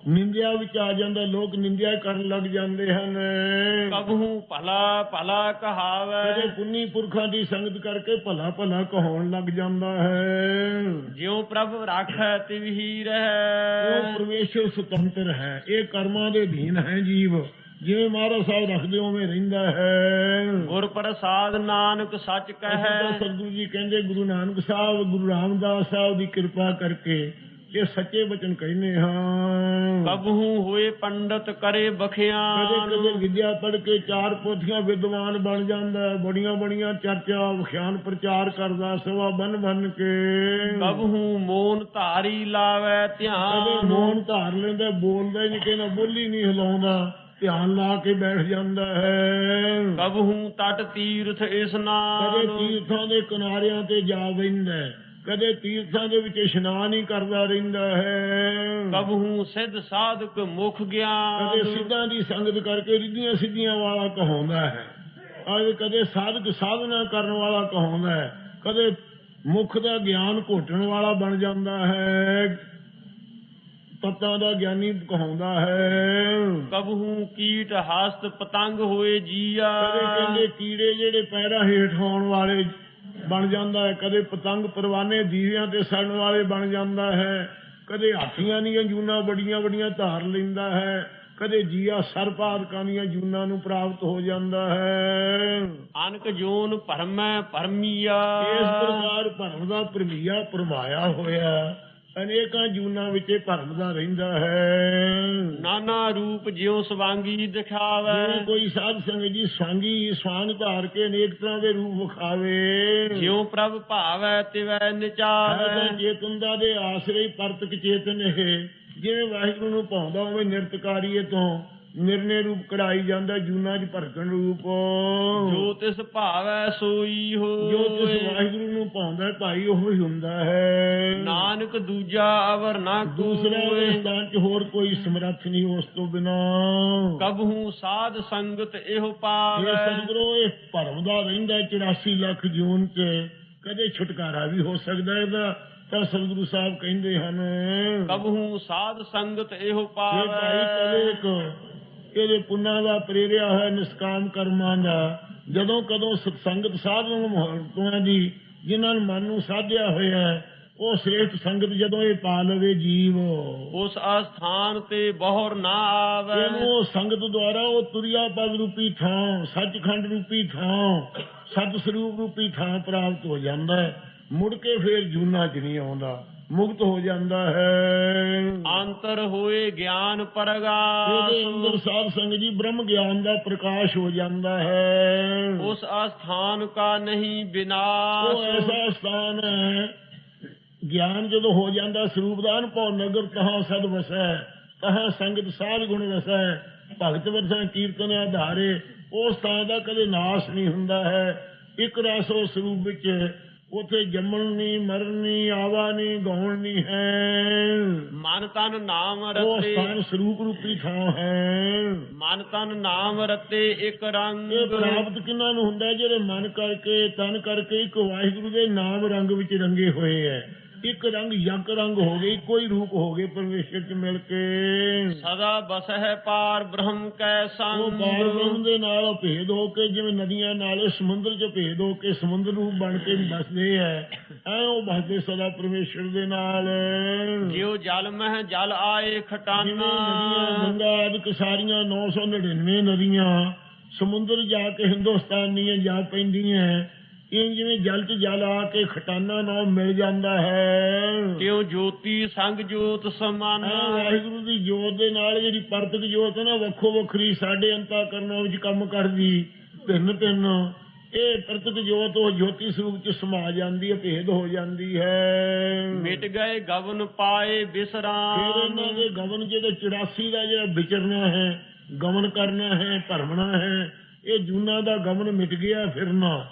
ਨਿੰਦਿਆ ਵਿੱਚ ਆ ਜਾਂਦਾ ਲੋਕ ਨਿੰਦਿਆ ਕਰਨ ਲੱਗ ਜਾਂਦੇ ਹਨ। ਕਬਹੂ ਭਲਾ ਭਲਾ ਕਦੇ ਕਹਾਵੇ ਪੁੰਨੀ ਪੁਰਖਾਂ ਦੀ ਸੰਗਤ ਕਰਕੇ ਭਲਾ ਭਲਾ ਕਹਾਉਣ ਲੱਗ ਜਾਂਦਾ ਹੈ। ਜਿਉ ਪ੍ਰਭ ਰਾਖੈ ਤਿਵਹੀ ਉਹ ਰਹਿ। ਪਰਮੇਸ਼ਰ ਸੁਤੰਤਰ ਹੈ ਇਹ ਕਰਮਾਂ ਦੇ ਅਧੀਨ ਹੈ ਜੀਵ। ਜਿਵੇਂ ਮਹਾਰਾਜ ਸਾਹਿਬ ਰੱਖਦੇ ਉਵੇਂ ਰਹਿੰਦਾ ਹੈ। ਗੁਰ ਪ੍ਰਸਾਦ ਨਾਨਕ ਸੱਚ ਕਹੈ। ਸਤਿਗੁਰੂ ਜੀ ਕਹਿੰਦੇ ਗੁਰੂ ਨਾਨਕ ਸਾਹਿਬ ਗੁਰੂ ਰਾਮਦਾਸ ਸਾਹਿਬ ਦੀ ਕਿਰਪਾ ਕਰਕੇ ਇਹ ਸੱਚੇ ਬਚਨ ਕਹਿੰਦੇ ਹਾਂ। ਕਬਹੂ ਹੋਏ ਪੰਡਤ ਕਰੇ ਕਦੇ ਬਖਿਆਨ। ਕਦੇ ਵਿਦਿਆ ਪੜ੍ਹ ਕੇ ਚਾਰ ਪੋਥੀਆਂ ਵਿਦਵਾਨ ਬਣ ਜਾਂਦਾ ਬੜੀਆਂ ਬੜੀਆਂ ਚਰਚਾ ਵਿਖਿਆਨ ਪ੍ਰਚਾਰ ਕਰਦਾ ਸਵਾ ਬਨ ਬਨ ਕੇ। ਕਬਹੂ ਮੋਨ ਧਾਰੀ ਲਾਵੇ ਕਦੇ ਧਿਆਨ ਮੌਨ ਧਾਰ ਲੈਂਦਾ ਬੋਲਦਾ ਹੀ ਨਹੀਂ ਕਹਿੰਦਾ ਬੋਲੀ ਨਹੀਂ ਹਿਲਾਉਂਦਾ। ਧਿਆਨ ਲਾ ਕੇ ਬੈਠ ਜਾਂਦਾ ਹੈ। ਕਬਹੂ ਤਟ ਤੀਰਥ ਕਦੇ ਇਸਨਾਨ ਤੀਰਥਾਂ ਦੇ ਕਿਨਾਰਿਆਂ ਤੇ ਜਾ ਬੈਂਦਾ ਕਦੇ ਤੀਰਥਾਂ ਦੇ ਵਿੱਚ ਇਸ਼ਨਾਨ ਹੀ ਕਰਦਾ ਰਹਿੰਦਾ ਹੈ। ਕਬਹੂ ਸਿੱਧ ਸਾਧਕ ਮੁਖ ਕਦੇ ਗਿਆਨ ਸਿੱਧਾਂ ਦੀ ਸੰਗਤ ਕਰਕੇ ਰਿੱਧੀਆਂ ਸਿੱਧੀਆਂ ਵਾਲਾ ਕਹਾਉਂਦਾ ਹੈ। ਅੱਜ ਕਦੇ ਸਾਧਕ ਸਾਧਨਾ ਕਰਨ ਵਾਲਾ ਕਹਾਉਂਦਾ ਹੈ ਕਦੇ ਮੁਖ ਦਾ ਗਿਆਨ ਘੋਟਣ ਵਾਲਾ ਬਣ ਜਾਂਦਾ ਹੈ। ਤਤਾਂ ਦਾ ਗਿਆਨੀ ਕਹਾਉਂਦਾ ਹੈ। ਕਬਹੂ ਕੀਟ ਹਸਤ ਪਤੰਗ ਹੋਏ ਜੀਆ। ਕਦੇ ਕਹਿੰਦੇ ਕੀੜੇ ਜਿਹੜੇ ਪੈਰਾਂ ਹੇਠ ਆਉਣ ਵਾਲੇ ਬਣ ਜਾਂਦਾ ਹੈ ਕਦੇ ਪਤੰਗ ਪਰਵਾਨੇ ਦੀਵਿਆਂ ਤੇ ਸੜਨ ਵਾਲੇ ਬਣ ਜਾਂਦਾ ਹੈ ਕਦੇ ਹਾਥੀਆਂ ਦੀਆਂ ਜੂਨਾਂ ਬੜੀਆਂ ਬੜੀਆਂ ਧਾਰ ਲੈਂਦਾ ਹੈ ਕਦੇ ਜੀਆ ਸਰਪਾਦਕਾਂ ਦੀਆਂ ਜੂਨਾਂ ਨੂੰ ਪ੍ਰਾਪਤ ਹੋ ਜਾਂਦਾ ਹੈ। ਅਨਕ ਜੋਨ ਭਰਮੈ ਭਰਮੀਆ। ਇਸ ਪ੍ਰਕਾਰ ਭਰਮ ਦਾ ਪਰਮੀਆ ਪਰਮਾਇਆ ਹੋਇਆ। ਅਨੇਕਾਂ ਜੂਨਾਂ ਵਿੱਚ ਇਹ ਭਰਮਦਾ ਰਹਿੰਦਾ ਹੈ। ਨਾਨਾ ਰੂਪ ਜਿਉ ਸਵਾਂਗੀ ਦਿਖਾਵੇ। ਕੋਈ ਸਾਧ ਸੰਗਤ ਜੀ ਸਾਂਗੀ ਸਵਾਂਗ ਧਾਰ ਕੇ ਅਨੇਕ ਤਰ੍ਹਾਂ ਦੇ ਰੂਪ ਵਿਖਾਵੇ। ਜਿਉ ਪ੍ਰਭ ਭਾਵੈ ਤਿਵੈ ਹੈ ਨਿਚਾਵੇ ਚੇਤਨ ਦਾ ਦੇ ਆਸਰੇ ਪਰਤਕ ਚੇਤਨ ਇਹ। ਜਿਵੇਂ ਵਾਹਿਗੁਰੂ ਨੂੰ ਪਾਉਂਦਾ ਉਵੇਂ ਨਿਰਤਕਾਰੀਏ ਤੋਂ ਨਿਰਨੇ ਰੂਪ ਕਢਾਈ ਜਾਂਦਾ ਜੂਨਾ ਚ ਭਰਕਣ ਰੂਪ। ਜੋ ਤਿਸ ਭਾਵੈ ਸੋਈ ਜੋ ਤਿਸ ਹੋਏ ਵਾਹਿਗੁਰੂ ਨੂੰ ਪਾਉਂਦਾ ਭਾਈ ਉਹ ਹੀ ਹੁੰਦਾ ਹੈ। ਨਾਨਕ ਦੂਜਾ ਅਵਰ ਨਾ ਦੂਸਰਾ ਸਥਾਨ ਚ ਹੋਰ ਕੋਈ ਸਮਰੱਥ ਨਹੀਂ ਉਸ ਤੋਂ ਬਿਨਾ। ਕਬਹੂ ਸਾਧ ਸੰਗਤ ਇਹੋ ਇਹ ਪਾਵੈ। ਸਤਿਗੁਰੂ ਇਹ ਭਰਮ ਦਾ ਰਹਿੰਦਾ ਹੈ 84 ਲੱਖ ਜੂਨ ਚ। ਕਦੇ ਛੁਟਕਾਰਾ ਵੀ ਹੋ ਸਕਦਾ ਹੈ ਇਹਦਾ ਤਾਂ ਸਤਿਗੁਰੂ ਸਾਹਿਬ ਕਹਿੰਦੇ ਹਨ। ਕਬਹੂ ਸਾਧ ਸੰਗਤ ਇਹੋ ਇਹ ਭਾਈ ਪਾਵੈ। ਕਲੇਕ ਇਹਦੇ ਪੁੰਨਾਂ ਦਾ ਪ੍ਰੇਰਿਆ ਹੋਇਆ ਨਿਸਕਾਮ ਕਰਮਾਂ ਦਾ ਜਦੋਂ ਕਦੋਂ ਸਤਸੰਗਤ ਸਾਧਨ ਮਹੰਤੋਆਂ ਦੀ ਜਿਨ੍ਹਾਂ ਨੂੰ ਮਨ ਨੂੰ ਸਾਧਿਆ ਹੋਇਆ ਹੈ, ਉਹ ਸ੍ਰੇਸ਼ਟ ਸੰਗਤ ਜਦੋਂ ਇਹ ਪਾ ਲਵੇ ਜੀਵ। ਉਸ ਅਸਥਾਨ ਤੇ ਬਹੁਰ ਨਾ ਆਵੈ। ਇਹਨੂੰ ਉਹ ਸੰਗਤ ਦੁਆਰਾ ਉਹ ਤੁਰਿਆ ਪਦ ਰੂਪੀ ਥਾਂ ਸੱਚਖੰਡ ਰੂਪੀ ਥਾਂ ਸਤ ਸਰੂਪ ਰੂਪੀ ਥਾਂ ਪ੍ਰਾਪਤ ਹੋ ਜਾਂਦਾ ਹੈ। ਮੁੜ ਕੇ ਫੇਰ ਜੂਨਾ ਚ ਨਹੀਂ ਆਉਂਦਾ। ਮੁਕਤ ਹੋ ਜਾਂਦਾ ਹੈ। ਅੰਤਰ ਹੋਏ ਗਿਆਨ ਪਰਗਾਸ। ਇਹਦੇ ਅੰਦਰ ਸਾਧ ਸੰਗਤ ਜੀ ਬ੍ਰਹਮ ਗਿਆਨ ਦਾ ਪ੍ਰਕਾਸ਼ ਹੋ ਜਾਂਦਾ ਹੈ। ਉਸ ਅਸਥਾਨ ਕਾ ਨਹੀਂ ਉਹ ਵਿਨਾਸ਼ ਐਸਾ ਸਥਾਨ ਹੈ ਗਿਆਨ ਜਦੋਂ ਹੋ ਜਾਂਦਾ ਸਰੂਪ ਦਾ ਅਨਭਵ ਨਗਰ ਤਹਾਂ ਸਦ ਵਸੈ ਤਹਾਂ ਸੰਗਤ ਸਾਧ ਗੁਣ ਵਸੈ ਭਗਤ ਵਰਸੈ ਕੀਰਤਨ ਆਧਾਰੇ ਉਸ ਥਾਂ ਦਾ ਕਦੇ ਨਾਸ਼ ਨਹੀਂ ਹੁੰਦਾ ਹੈ। ਇੱਕ ਰਸ ਉਸ ਸਰੂਪ ਵਿੱਚ ਉਥੇ ਜੰਮਣ ਨਹੀਂ ਮਰਨ ਨਹੀਂ ਆਵਾ ਨਹੀਂ ਗਾਉਣ ਨਹੀਂ ਹੈ। ਮਨ ਤਨ ਨਾਮ ਉਹ ਰਤੇ ਸਥਾਨ ਸਰੂਪ ਰੂਪੀ ਥਾਂ ਹੈ। ਮਨ ਤਨ ਨਾਮ ਰਤੇ ਇੱਕ ਰੰਗ ਇਹ ਪ੍ਰਾਪਤ ਕਿਨਾਂ ਨੂੰ ਹੁੰਦਾ? ਜਿਹੜੇ ਮਨ ਕਰਕੇ ਤਨ ਕਰਕੇ ਇੱਕ ਵਾਹਿਗੁਰੂ ਦੇ ਨਾਮ ਰੰਗ ਵਿੱਚ ਰੰਗੇ ਹੋਏ ਹੈ। ਇੱਕ ਰੰਗ ਯਕ ਰੰਗ ਹੋ ਗਏ ਹੀ ਰੂਪ ਹੋ ਗਏ ਪਰਮੇਸ਼ਰ ਚ ਮਿਲ ਕੇ। ਸਦਾ ਬਸਹਿ ਪਾਰ ਬ੍ਰਹਮ ਕੈ ਉਹ ਸੰਗ ਬਾਰ ਬ੍ਰਹਮ ਦੇ ਨਾਲ ਭੇਦ ਹੋ ਕੇ ਜਿਵੇਂ ਨਦੀਆਂ ਨਾਲ ਸਮੁੰਦਰ ਚ ਭੇਦ ਹੋ ਕੇ ਸਮੁੰਦਰ ਰੂਪ ਬਣ ਕੇ ਬਸਦੇ ਹੈ ਐ ਉਹ ਬਸਦੇ ਸਦਾ ਪਰਮੇਸ਼ਰ ਦੇ ਨਾਲ। ਜਿਉ ਜਲ ਮਹਿ ਜਲ ਆਏ ਖਟਾਨਾ। ਨਦੀਆਂ ਗੰਗਾ ਆਦਿਕ ਸਾਰੀਆਂ 999 ਨਦੀਆਂ ਸਮੁੰਦਰ ਜਾ ਕੇ ਹਿੰਦੁਸਤਾਨ ਦੀਆਂ ਜਾ ਪੈਂਦੀਆਂ ਇਹ ਜਿਵੇਂ ਜਲ ਚ ਜਲ ਆ ਕੇ ਖਟਾਨਾ ਨਾਲ ਮਿਲ ਜਾਂਦਾ ਹੈ। ਤਿਉ ਜੋਤੀ ਸੰਗ ਜੋਤ ਸਮਾਨਾ। ਵਾਹਿਗੁਰੂ ਦੀ ਜੋਤ ਦੇ ਨਾਲ ਜਿਹੜੀ ਪਰਤਕ ਜੋਤ ਹੈ ਨਾ ਵੱਖੋ ਵੱਖਰੀ ਸਾਡੇ ਅੰਤਾ ਕਰਨਾ ਵਿੱਚ ਕੰਮ ਕਰਦੀ। ਭਿੰਨ ਭਿੰਨ ਇਹ ਪਰਤਕ ਜੋਤ ਉਹ ਜੋਤੀ ਸਰੂਪ ਚ ਸਮਾ ਜਾਂਦੀ ਹੈ ਭੇਦ ਹੋ ਜਾਂਦੀ ਹੈ। ਮਿਟ ਗਏ ਗਵਨ ਪਾਏ ਫਿਰ ਬਿਸਰਾਮ ਇਹਨਾਂ ਦੇ ਗਵਨ ਜਿਹਦੇ 84 ਦਾ ਜਿਹੜਾ ਵਿਚਰਨਾ ਹੈ ਗਮਨ ਕਰਨਾ ਹੈ ਭਰਮਣਾ ਹੈ ਇਹ ਜੂਨਾ ਦਾ ਗਮਨ ਮਿਟ ਗਿਆ ਫਿਰਨਾ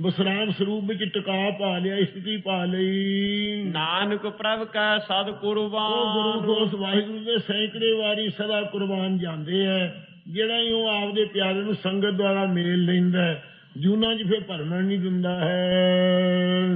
ਬਸਰਾਮ ਸਰੂਪ ਵਿੱਚ ਟਿਕਾ ਪਾ ਲਿਆ ਸਥਿਤੀ ਪਾ ਲਈ। ਨਾਨਕ ਪ੍ਰਭ ਕੈ ਸਦ ਉਹ ਗੁਰੂ ਕੁਰਬਾਨ ਦੋਸ ਵਾਹਿਗੁਰੂ ਦੇ ਸੈਂਕੜੇ ਵਾਰੀ ਸਦਾ ਕੁਰਬਾਨ ਜਾਂਦੇ ਐ ਜਿਹੜਾ ਹੀ ਉਹ ਆਪਦੇ ਪਿਆਰੇ ਨੂੰ ਸੰਗਤ ਦੁਆਰਾ ਮੇਲ ਲੈਂਦਾ ਜੂਨਾਂ 'ਚ ਫਿਰ ਭਰਮਣ ਨਹੀਂ ਦਿੰਦਾ ਹੈ।